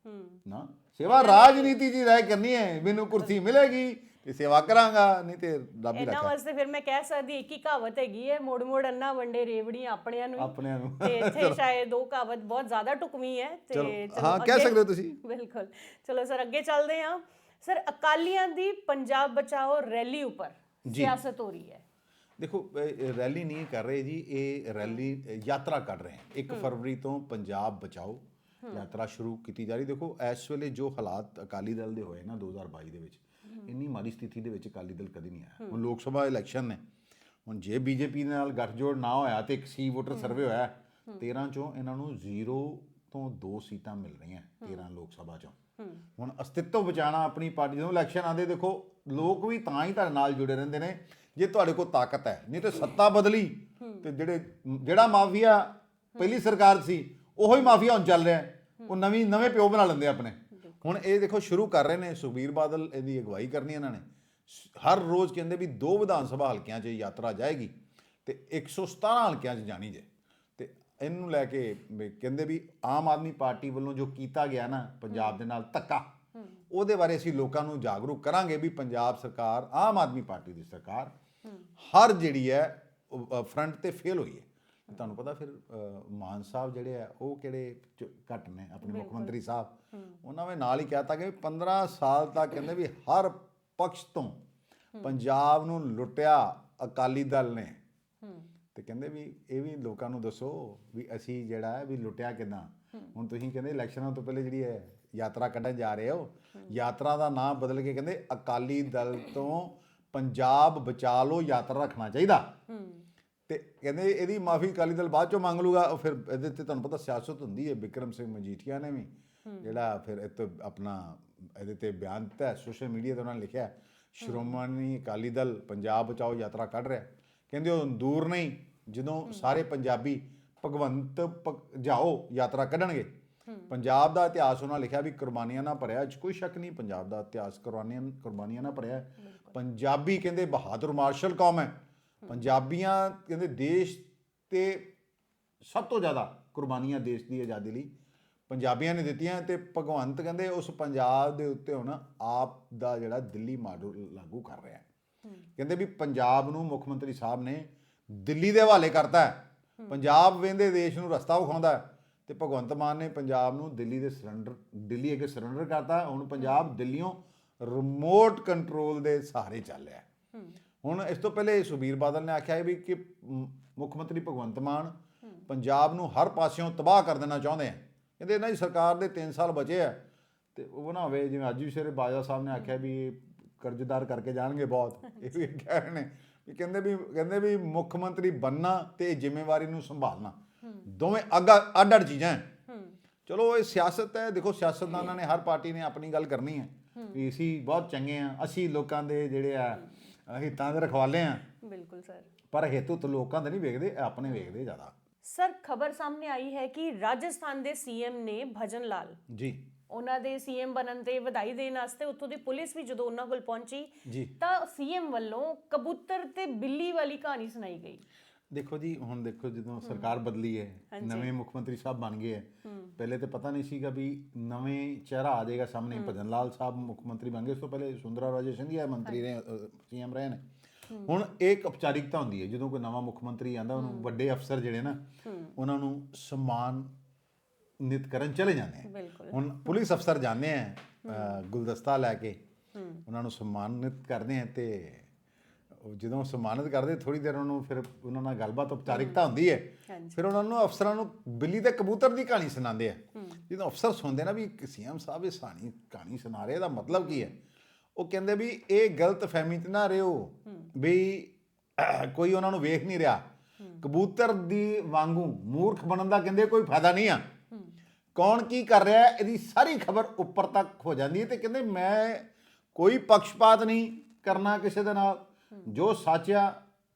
ਹੂੰ। ਨਾ ਸੇਵਾ ਰਾਜਨੀਤੀ ਜੀ ਰਹਿ ਕਰਨੀ ਹੈ ਮੈਨੂੰ ਕੁਰਸੀ ਮਿਲੇਗੀ ਤੇ ਸੇਵਾ ਕਰਾਂਗਾ ਨਹੀਂ ਤੇ ਰੱਬ ਹੀ ਇਹਨਾਂ ਰੱਖਾ ਵਾਸਤੇ ਫਿਰ ਮੈਂ ਕਹਿ ਸਕਦੀ ਇੱਕ ਹੀ ਕਹਾਵਤ ਹੈਗੀ ਹੈ ਮੋੜ ਮੋੜ ਅੰਨਾ ਵੰਡੇ ਰੇਵੜੀਆਂ ਆਪਣਿਆਂ ਨੂੰ ਹੀ। ਆਪਣਿਆਂ ਨੂੰ। ਤੇ ਇੱਥੇ ਸ਼ਾਇਦ ਦੋ ਕਹਾਵਤ ਬਹੁਤ ਜ਼ਿਆਦਾ ਟੁਕਵੀਂ ਹੈ ਤੇ ਚਲੋ। ਹਾਂ ਕਹਿ ਅੱਗੇ- ਸਕਦੇ ਹੋ ਤੁਸੀਂ। ਬਿਲਕੁਲ। ਚਲੋ ਸਰ ਅੱਗੇ ਚੱਲਦੇ ਹਾਂ। ਸਰ ਅਕਾਲੀਆਂ ਦੀ ਪੰਜਾਬ ਬਚਾਓ ਰੈਲੀ ਉੱਪਰ ਸਿਆਸਤ ਹੋ ਰਹੀ ਹੈ। ਦੇਖੋ ਰੈਲੀ ਨਹੀਂ ਕਰ ਰਹੇ ਜੀ ਇਹ ਰੈਲੀ ਯਾਤਰਾ ਕੱਢ ਰਹੇ ਹਨ 1 ਫਰਵਰੀ ਤੋਂ ਪੰਜਾਬ ਬਚਾਓ। ਯਾਤਰਾ ਸ਼ੁਰੂ ਕੀਤੀ ਜਾ ਰਹੀ। ਦੇਖੋ ਇਸ ਵੇਲੇ ਜੋ ਹਾਲਾਤ ਅਕਾਲੀ ਦਲ ਦੇ ਹੋਏ ਨਾ 2022 ਦੇ ਵਿੱਚ ਇੰਨੀ ਮਾੜੀ ਸਥਿਤੀ ਦੇ ਵਿੱਚ ਅਕਾਲੀ ਦਲ ਕਦੀ ਨਹੀਂ ਆਇਆ। ਹੁਣ ਲੋਕ ਸਭਾ ਇਲੈਕਸ਼ਨ ਨੇ। ਹੁਣ ਜੇ ਬੀਜੇਪੀ ਨਾਲ ਗੱਠਜੋੜ ਨਾ ਹੋਇਆ ਤੇ ਇੱਕ ਸੀ ਵੋਟਰ ਸਰਵੇ ਹੋਇਆ 13 ਚੋਂ ਇਹਨਾਂ ਨੂੰ ਜ਼ੀਰੋ ਤੋਂ ਦੋ ਸੀਟਾਂ ਮਿਲ ਰਹੀਆਂ 13 ਲੋਕ ਸਭਾ ਚੋਂ। ਹੁਣ ਅਸਤਿਤਵ ਬਚਾਣਾ ਆਪਣੀ ਪਾਰਟੀ ਜਦੋਂ ਇਲੈਕਸ਼ਨ ਆਉਂਦੇ ਦੇਖੋ ਲੋਕ ਵੀ ਤਾਂ ਹੀ ਤੁਹਾਡੇ ਨਾਲ ਜੁੜੇ ਰਹਿੰਦੇ ਨੇ। ਜੇ ਤੁਹਾਡੇ ਕੋਲ ਤਾਕਤ ਹੈ, ਨਹੀਂ ਤੇ ਸੱਤਾ ਬਦਲੀ ਤੇ ਜਿਹੜੇ, ਜਿਹੜਾ ਮਾਫੀਆ ਪਹਿਲੀ ਸਰਕਾਰ ਸੀ, ਉਹੋ ਹੀ ਮਾਫੀਆ ਹੁਣ ਚੱਲ ਰਿਹਾ ਉਹ ਨਵੀਂ, ਨਵੇਂ ਪਿਓ ਬਣਾ ਲੈਂਦੇ ਆਪਣੇ। ਹੁਣ ਇਹ ਦੇਖੋ, ਸ਼ੁਰੂ ਕਰ ਰਹੇ ਨੇ ਸੁਖਬੀਰ ਬਾਦਲ, ਇਹਦੀ ਅਗਵਾਈ ਕਰਨੀ ਇਹਨਾਂ ਨੇ। ਹਰ ਰੋਜ਼ ਕਹਿੰਦੇ ਵੀ ਦੋ ਵਿਧਾਨ ਸਭਾ ਹਲਕਿਆਂ 'ਚ ਯਾਤਰਾ ਜਾਏਗੀ ਤੇ 117 ਹਲਕਿਆਂ 'ਚ ਜਾਣੀ ਜੇ। ਤੇ ਇਹਨੂੰ ਲੈ ਕੇ ਵੀ ਕਹਿੰਦੇ ਵੀ ਆਮ ਆਦਮੀ ਪਾਰਟੀ ਵੱਲੋਂ ਜੋ ਕੀਤਾ ਗਿਆ ਨਾ, ਪੰਜਾਬ ਦੇ ਨਾਲ ਧੱਕਾ, ਉਹਦੇ ਬਾਰੇ ਅਸੀਂ ਲੋਕਾਂ ਨੂੰ ਜਾਗਰੂਕ ਕਰਾਂਗੇ ਵੀ ਪੰਜਾਬ ਸਰਕਾਰ, ਆਮ ਆਦਮੀ ਪਾਰਟੀ ਦੀ ਸਰਕਾਰ ਹਰ ਜਿਹੜੀ ਹੈ ਫਰੰਟ ਤੇ ਫੇਲ ਹੋਈ ਹੈ। ਤੁਹਾਨੂੰ ਪਤਾ ਫਿਰ ਮਾਨ ਸਾਹਿਬ ਜਿਹੜੇ ਆ ਉਹ ਕਿਹੜੇ ਘੱਟ ਨੇ ਆਪਣੇ ਮੁੱਖ ਮੰਤਰੀ ਸਾਹਿਬ। ਉਹਨਾਂ ਨੇ ਨਾਲ ਹੀ ਕਹਿਤਾ ਕਿ 15 ਸਾਲ ਤੱਕ ਕਹਿੰਦੇ ਵੀ ਹਰ ਪਕਸ਼ ਤੋਂ ਪੰਜਾਬ ਨੂੰ ਲੁੱਟਿਆ ਅਕਾਲੀ ਦਲ ਨੇ। ਤੇ ਕਹਿੰਦੇ ਵੀ ਇਹ ਵੀ ਲੋਕਾਂ ਨੂੰ ਦੱਸੋ ਵੀ ਅਸੀਂ ਜਿਹੜਾ ਹੈ ਵੀ ਲੁੱਟਿਆ ਕਿਦਾਂ। ਹੁਣ ਤੁਸੀਂ ਕਹਿੰਦੇ ਇਲੈਕਸ਼ਨਾਂ ਤੋਂ ਪਹਿਲੇ ਜਿਹੜੀ ਹੈ ਯਾਤਰਾ ਕੱਢਣ ਜਾ ਰਹੇ ਹੋ। ਯਾਤਰਾ ਦਾ ਨਾਮ ਬਦਲ ਕੇ ਕਹਿੰਦੇ ਅਕਾਲੀ ਦਲ ਤੋਂ ਪੰਜਾਬ ਬਚਾ ਲਓ ਯਾਤਰਾ ਰੱਖਣਾ ਚਾਹੀਦਾ। ਤੇ ਕਹਿੰਦੇ ਇਹਦੀ ਮਾਫੀ ਅਕਾਲੀ ਦਲ ਬਾਅਦ ਚੋਂ ਮੰਗ ਲੂਗਾ ਫਿਰ ਇਹਦੇ ਤੇ ਤੁਹਾਨੂੰ ਪਤਾ ਸਿਆਸਤ ਹੁੰਦੀ ਹੈ ਵਿਕਰਮ ਸਿੰਘ ਮਜੀਠੀਆ ਨੇ ਵੀ ਜਿਹੜਾ ਫਿਰ ਇਹ ਤੋਂ ਆਪਣਾ ਇਹਦੇ ਤੇ ਬਿਆਨ ਦਿੱਤਾ ਸੋਸ਼ਲ ਮੀਡੀਆ ਤੇ ਉਹਨਾਂ ਨੇ ਲਿਖਿਆ ਸ਼੍ਰੋਮਣੀ ਅਕਾਲੀ ਦਲ ਪੰਜਾਬ ਬਚਾਓ ਯਾਤਰਾ ਕੱਢ ਰਿਹਾ ਕਹਿੰਦੇ ਉਹ ਦੂਰ ਨਹੀਂ ਜਦੋਂ ਸਾਰੇ ਪੰਜਾਬੀ ਭਗਵੰਤ ਜਾਓ ਯਾਤਰਾ ਕੱਢਣਗੇ। ਪੰਜਾਬ ਦਾ ਇਤਿਹਾਸ ਉਹਨਾਂ ਲਿਖਿਆ ਵੀ ਕੁਰਬਾਨੀਆਂ ਨਾਲ ਭਰਿਆ 'ਚ ਕੋਈ ਸ਼ੱਕ ਨਹੀਂ ਪੰਜਾਬ ਦਾ ਇਤਿਹਾਸ ਕੁਰਬਾਨੀਆਂ ਕੁਰਬਾਨੀਆਂ ਨਾਲ ਭਰਿਆ। ਪੰਜਾਬੀ ਕਹਿੰਦੇ ਬਹਾਦਰ ਮਾਰਸ਼ਲ ਕੌਮ ਹੈ। ਪੰਜਾਬੀਆਂ ਕਹਿੰਦੇ ਦੇਸ਼ ਤੇ ਸਭ ਤੋਂ ਜ਼ਿਆਦਾ ਕੁਰਬਾਨੀਆਂ ਦੇਸ਼ ਦੀ ਆਜ਼ਾਦੀ ਲਈ ਪੰਜਾਬੀਆਂ ਨੇ ਦਿੱਤੀਆਂ ਤੇ ਭਗਵੰਤ ਕਹਿੰਦੇ ਉਸ ਪੰਜਾਬ ਦੇ ਉੱਤੇ ਹੁਣ ਆਪ ਦਾ ਜਿਹੜਾ ਦਿੱਲੀ ਮਾਡਲ ਲਾਗੂ ਕਰ ਰਿਹਾ ਹੈ। ਕਹਿੰਦੇ ਵੀ ਪੰਜਾਬ ਨੂੰ ਮੁੱਖ ਮੰਤਰੀ ਸਾਹਿਬ ਨੇ ਦਿੱਲੀ ਦੇ ਹਵਾਲੇ ਕਰਤਾ ਹੈ। ਪੰਜਾਬ ਵੇਂਦੇ ਦੇਸ਼ ਨੂੰ ਰਸਤਾ ਵਿਖਾਉਂਦਾ ਹੈ ਤੇ ਭਗਵੰਤ ਮਾਨ ਨੇ ਪੰਜਾਬ ਨੂੰ ਦਿੱਲੀ ਦੇ ਸਰੈਂਡਰ ਦਿੱਲੀ ਅੱਗੇ ਸਰੈਂਡਰ ਕਰਤਾ ਹੁਣ ਪੰਜਾਬ ਦਿੱਲੀੋਂ ਰਿਮੋਟ ਕੰਟਰੋਲ ਦੇ ਸਹਾਰੇ ਚੱਲ ਰਿਹਾ ਹੁਣ ਇਸ ਤੋਂ ਪਹਿਲੇ ਸੁਬੀਰ ਬਾਦਲ ਨੇ ਆਖਿਆ ਵੀ ਕਿ ਮੁੱਖ ਮੰਤਰੀ ਭਗਵੰਤ ਮਾਨ ਪੰਜਾਬ ਨੂੰ ਹਰ ਪਾਸਿਓਂ ਤਬਾਹ ਕਰ ਦੇਣਾ ਚਾਹੁੰਦੇ ਆ ਕਹਿੰਦੇ ਇਹਨਾਂ ਦੀ ਸਰਕਾਰ ਦੇ 3 ਸਾਲ ਬਚੇ ਆ ਤੇ ਉਹ ਨਾ ਹੋਵੇ ਜਿਵੇਂ ਅੱਜ ਵੀ ਸਵੇਰੇ ਬਾਜਾ ਸਾਹਿਬ ਨੇ ਆਖਿਆ ਵੀ ਕਰਜ਼ਦਾਰ ਕਰਕੇ ਜਾਣਗੇ ਬਹੁਤ। ਇਹ ਵੀ ਕਹਿ ਰਹੇ ਨੇ ਵੀ ਕਹਿੰਦੇ ਵੀ ਕਹਿੰਦੇ ਵੀ ਮੁੱਖ ਮੰਤਰੀ ਬੰਨਾ ਤੇ ਜ਼ਿੰਮੇਵਾਰੀ ਨੂੰ ਸੰਭਾਲਣਾ। ਦੋਵੇਂ ਅੱਡ ਅੱਡ ਅੱਡ ਚੀਜ਼ਾਂ ਹੈ। ਚਲੋ ਇਹ ਸਿਆਸਤ ਹੈ ਦੇਖੋ ਸਿਆਸਤਦਾਨਾਂ ਨੇ ਹਰ ਪਾਰਟੀ ਨੇ ਆਪਣੀ ਗੱਲ ਕਰਨੀ ਹੈ। ਵੀ ਅਸੀਂ ਬਹੁਤ ਚੰਗੇ ਆ ਅਸੀਂ ਲੋਕਾਂ ਦੇ ਜਿਹੜੇ ਆ ਹਿੱਤਾਂ ਦੇ ਰਖਵਾਲੇ ਆ ਬਿਲਕੁਲ ਸਰ। ਪਰ ਹੇਤੂ ਤਾਂ ਲੋਕਾਂ ਦੇ ਨਹੀਂ ਵੇਖਦੇ ਆਪਣੇ ਵੇਖਦੇ ਜ਼ਿਆਦਾ। ਸਰ ਖਬਰ ਸਾਹਮਣੇ ਆਈ ਹੈ ਕਿ ਰਾਜਸਥਾਨ ਦੇ ਸੀਐਮ ਨੇ ਭਜਨ ਲਾਲ ਜੀ। ਉਹਨਾਂ ਦੇ ਸੀਐਮ ਬਣਨ ਤੇ ਵਧਾਈ ਦੇਣ ਵਾਸਤੇ ਉੱਥੋਂ ਦੀ ਪੁਲਿਸ ਵੀ ਜਦੋਂ ਉਹਨਾਂ ਕੋਲ ਪਹੁੰਚੀ ਤਾਂ ਸੀਐਮ ਵੱਲੋਂ ਕਬੂਤਰ ਤੇ ਬਿੱਲੀ ਵਾਲੀ ਕਹਾਣੀ ਸੁਣਾਈ ਗਈ। ਦੇਖੋ ਜੀ ਹੁਣ ਦੇਖੋ ਜਦੋਂ ਸਰਕਾਰ ਬਦਲੀ ਹੈ ਨਵੇਂ ਮੁੱਖ ਮੰਤਰੀ ਸਾਹਿਬ ਬਣ ਗਏ ਹੈ ਪਹਿਲੇ ਤੇ ਪਤਾ ਨਹੀਂ ਸੀਗਾ ਵੀ ਨਵੇਂ ਚਿਹਰਾ ਆ ਜਾਏਗਾ ਸਾਹਮਣੇ ਭਜਨ ਲਾਲ ਸਾਹਿਬ ਮੁੱਖ ਮੰਤਰੀ ਬਣ ਗਏ ਉਸ ਤੋਂ ਪਹਿਲੇ ਸੁੰਦਰਾ ਰਾਜੇ ਸਿੰਧੀਆ ਮੰਤਰੀ ਰਹੇ ਸੀਐਮ ਰਹੇ ਨੇ। ਹੁਣ ਇੱਕ ਔਪਚਾਰਿਕਤਾ ਹੁੰਦੀ ਹੈ ਜਦੋਂ ਕੋਈ ਨਵਾਂ ਮੁੱਖ ਮੰਤਰੀ ਆਂਦਾ ਉਹਨੂੰ ਵੱਡੇ ਅਫਸਰ ਜਿਹੜੇ ਨਾ ਉਹਨਾਂ ਨੂੰ ਸਨਮਾਨ ਨਿਤ ਕਰਨ ਚਲੇ ਜਾਂਦੇ ਆ। ਹੁਣ ਪੁਲਿਸ ਅਫਸਰ ਜਾਂਦੇ ਆ ਗੁਲਦਸਤਾ ਲੈ ਕੇ ਉਹਨਾਂ ਨੂੰ ਸਨਮਾਨਿਤ ਕਰਦੇ ਆ ਤੇ ਜਦੋਂ ਸਨਮਾਨਿਤ ਕਰਦੇ ਥੋੜੀ ਦੇਰ ਉਹਨਾਂ ਨੂੰ ਫਿਰ ਉਹਨਾਂ ਨਾਲ ਗੱਲਬਾਤ ਉਪਚਾਰਿਕਤਾ ਹੁੰਦੀ ਹੈ। ਫਿਰ ਉਹਨਾਂ ਨੂੰ ਅਫਸਰਾਂ ਨੂੰ ਬਿੱਲੀ ਤੇ ਕਬੂਤਰ ਦੀ ਕਹਾਣੀ ਸੁਣਾਉਂਦੇ ਆ। ਜਦੋਂ ਅਫਸਰ ਸੁਣਦੇ ਨਾ ਵੀ ਸੀਐਮ ਸਾਹਿਬ ਇਹ ਸਾਣੀ ਕਹਾਣੀ ਸੁਣਾ ਰਹੇ ਇਹਦਾ ਮਤਲਬ ਕੀ ਹੈ? ਉਹ ਕਹਿੰਦੇ ਵੀ ਇਹ ਗਲਤ ਫਹਿਮੀ ਚ ਨਾ ਰਿਓ ਵੀ ਕੋਈ ਉਹਨਾਂ ਨੂੰ ਵੇਖ ਨਹੀਂ ਰਿਹਾ। ਕਬੂਤਰ ਦੀ ਵਾਂਗੂ ਮੂਰਖ ਬਣਨ ਦਾ ਕਹਿੰਦੇ ਕੋਈ ਫਾਇਦਾ ਨਹੀਂ ਆ। ਕੌਣ ਕੀ ਕਰ ਰਿਹਾ ਹੈ ਇਹਦੀ ਸਾਰੀ ਖਬਰ ਉੱਪਰ ਤੱਕ ਹੋ ਜਾਂਦੀ ਹੈ ਤੇ ਕਹਿੰਦੇ ਮੈਂ ਕੋਈ ਪੱਖਪਾਤ ਨਹੀਂ ਕਰਨਾ ਕਿਸੇ ਦੇ ਨਾਲ। ਜੋ ਸੱਚ ਆ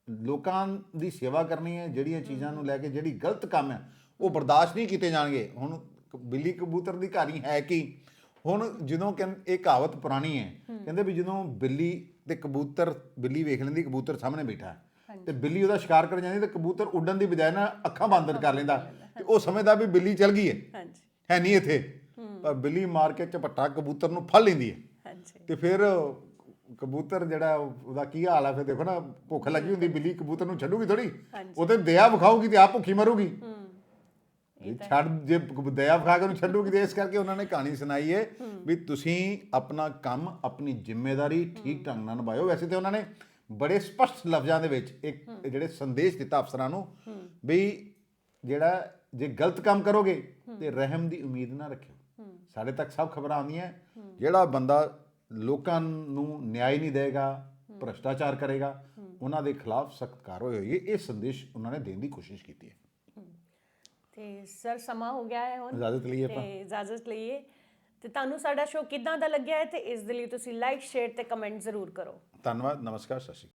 ਲੋਕਾਂ ਦੀ ਸੇਵਾ ਕਰਨੀ ਹੈ ਜਿਹੜੀਆਂ ਚੀਜ਼ਾਂ ਨੂੰ ਲੈ ਕੇ ਜਿਹੜੀ ਗਲਤ ਕੰਮ ਹੈ ਉਹ ਬਰਦਾਸ਼ਤ ਨਹੀਂ ਕੀਤੇ ਜਾਣਗੇ। ਹੁਣ ਬਿੱਲੀ ਕਬੂਤਰ ਦੀ ਕਹਾਣੀ ਹੈ ਕਿ? ਹੁਣ ਜਦੋਂ ਇਹ ਕਹਾਵਤ ਪੁਰਾਣੀ ਹੈ ਕਹਿੰਦੇ ਵੀ ਜਦੋਂ ਬਿੱਲੀ ਤੇ ਕਬੂਤਰ ਬਿੱਲੀ ਵੇਖ ਲੈਂਦੀ ਕਬੂਤਰ ਸਾਹਮਣੇ ਬੈਠਾ ਤੇ ਬਿੱਲੀ ਉਹਦਾ ਸ਼ਿਕਾਰ ਕਰਨ ਜਾਂਦੀ ਤੇ ਕਬੂਤਰ ਉੱਡਣ ਦੀ ਬਜਾਏ ਨਾ ਅੱਖਾਂ ਬੰਦ ਕਰ ਲੈਂਦਾ। ਤੇ ਉਹ ਸਮਝਦਾ ਵੀ ਬਿੱਲੀ ਚਲ ਗਈ ਹੈ। ਹਾਂਜੀ। ਹੈ ਨਹੀਂ ਇੱਥੇ। ਪਰ ਬਿੱਲੀ ਮਾਰ ਕੇ ਝਪੱਟਾ ਕਬੂਤਰ ਨੂੰ ਫੜ ਲੈਂਦੀ ਹੈ। ਹਾਂਜੀ। ਤੇ ਫਿਰ ਕਬੂਤਰ ਜਿਹੜਾ ਉਹ- ਉਹਦਾ ਕੀ ਹਾਲ ਹੈ ਫਿਰ ਦੇਖੋ ਨਾ ਭੁੱਖ ਲੱਗੀ ਹੁੰਦੀ ਬਿੱਲੀ ਕਬੂਤਰ ਨੂੰ ਛੱਡੂਗੀ ਥੋੜੀ ਉਹ ਤੇ ਦਇਆ ਵਿਖਾਊਗੀ ਤੇ ਆਪ ਭੁੱਖੀ ਮਰੂਗੀ। ਇਹ ਛੱਡ ਜੇ ਦਇਆ ਵਿਖਾ ਕੇ ਉਹਨੂੰ ਛੱਡੂਗੀ ਤੇ ਇਸ ਕਰਕੇ ਉਹਨਾਂ ਨੇ ਕਹਾਣੀ ਸੁਣਾਈ ਹੈ। ਵੀ ਤੁਸੀਂ ਆਪਣਾ ਕੰਮ ਆਪਣੀ ਜ਼ਿੰਮੇਵਾਰੀ ਠੀਕ ਢੰਗ ਨਾਲ ਨਿਭਾਇਓ। ਵੈਸੇ ਤੇ ਉਹਨਾਂ ਨੇ ਬੜੇ ਸਪਸ਼ਟ ਲਫ਼ਜ਼ਾਂ ਦੇ ਵਿੱਚ ਇੱਕ ਜਿਹੜੇ ਸੰਦੇਸ਼ ਦਿੱਤਾ ਅਫਸਰਾਂ ਨੂੰ ਵੀ ਜਿਹੜਾ ਜੇ ਗਲਤ ਕੰਮ ਕਰੋਗੇ ਤੇ ਰਹਿਮ ਦੀ ਉਮੀਦ ਨਾ ਰੱਖਿਓ। ਸਾਡੇ ਤੱਕ ਸਭ ਖਬਰਾਂ ਆਉਂਦੀਆਂ। ਜਿਹੜਾ ਬੰਦਾ ਲੋਕਾਂ ਨੂੰ ਨਿਆਂ ਨਹੀਂ ਦੇਗਾ ਭ੍ਰਸ਼ਟਾਚਾਰ ਕਰੇਗਾ ਉਹਨਾਂ ਦੇ ਖਿਲਾਫ ਸਖਤ ਕਾਰਵਾਈ ਹੋਏਗੀ ਇਹ ਸੰਦੇਸ਼ ਉਹਨਾਂ ਨੇ ਦੇਣ ਦੀ ਕੋਸ਼ਿਸ਼ ਕੀਤੀ ਹੈ। ਤੇ ਸਰ ਸਮਾਂ ਹੋ ਗਿਆ ਹੈ ਹੁਣ। ਇਜਾਜ਼ਤ ਲਈਏ ਆਪਾਂ। ਤੇ ਇਜਾਜ਼ਤ ਲਈਏ। ਤੇ ਤੁਹਾਨੂੰ ਸਾਡਾ ਸ਼ੋਅ ਕਿੱਦਾਂ ਦਾ ਲੱਗਿਆ ਹੈ ਤੇ ਇਸ ਦੇ ਲਈ ਤੁਸੀਂ ਲਾਈਕ ਸ਼ੇਅਰ ਤੇ ਕਮੈਂਟ ਜ਼ਰੂਰ ਕਰੋ। ਧੰਨਵਾਦ ਨਮਸਕਾਰ ਅਕਾਲ।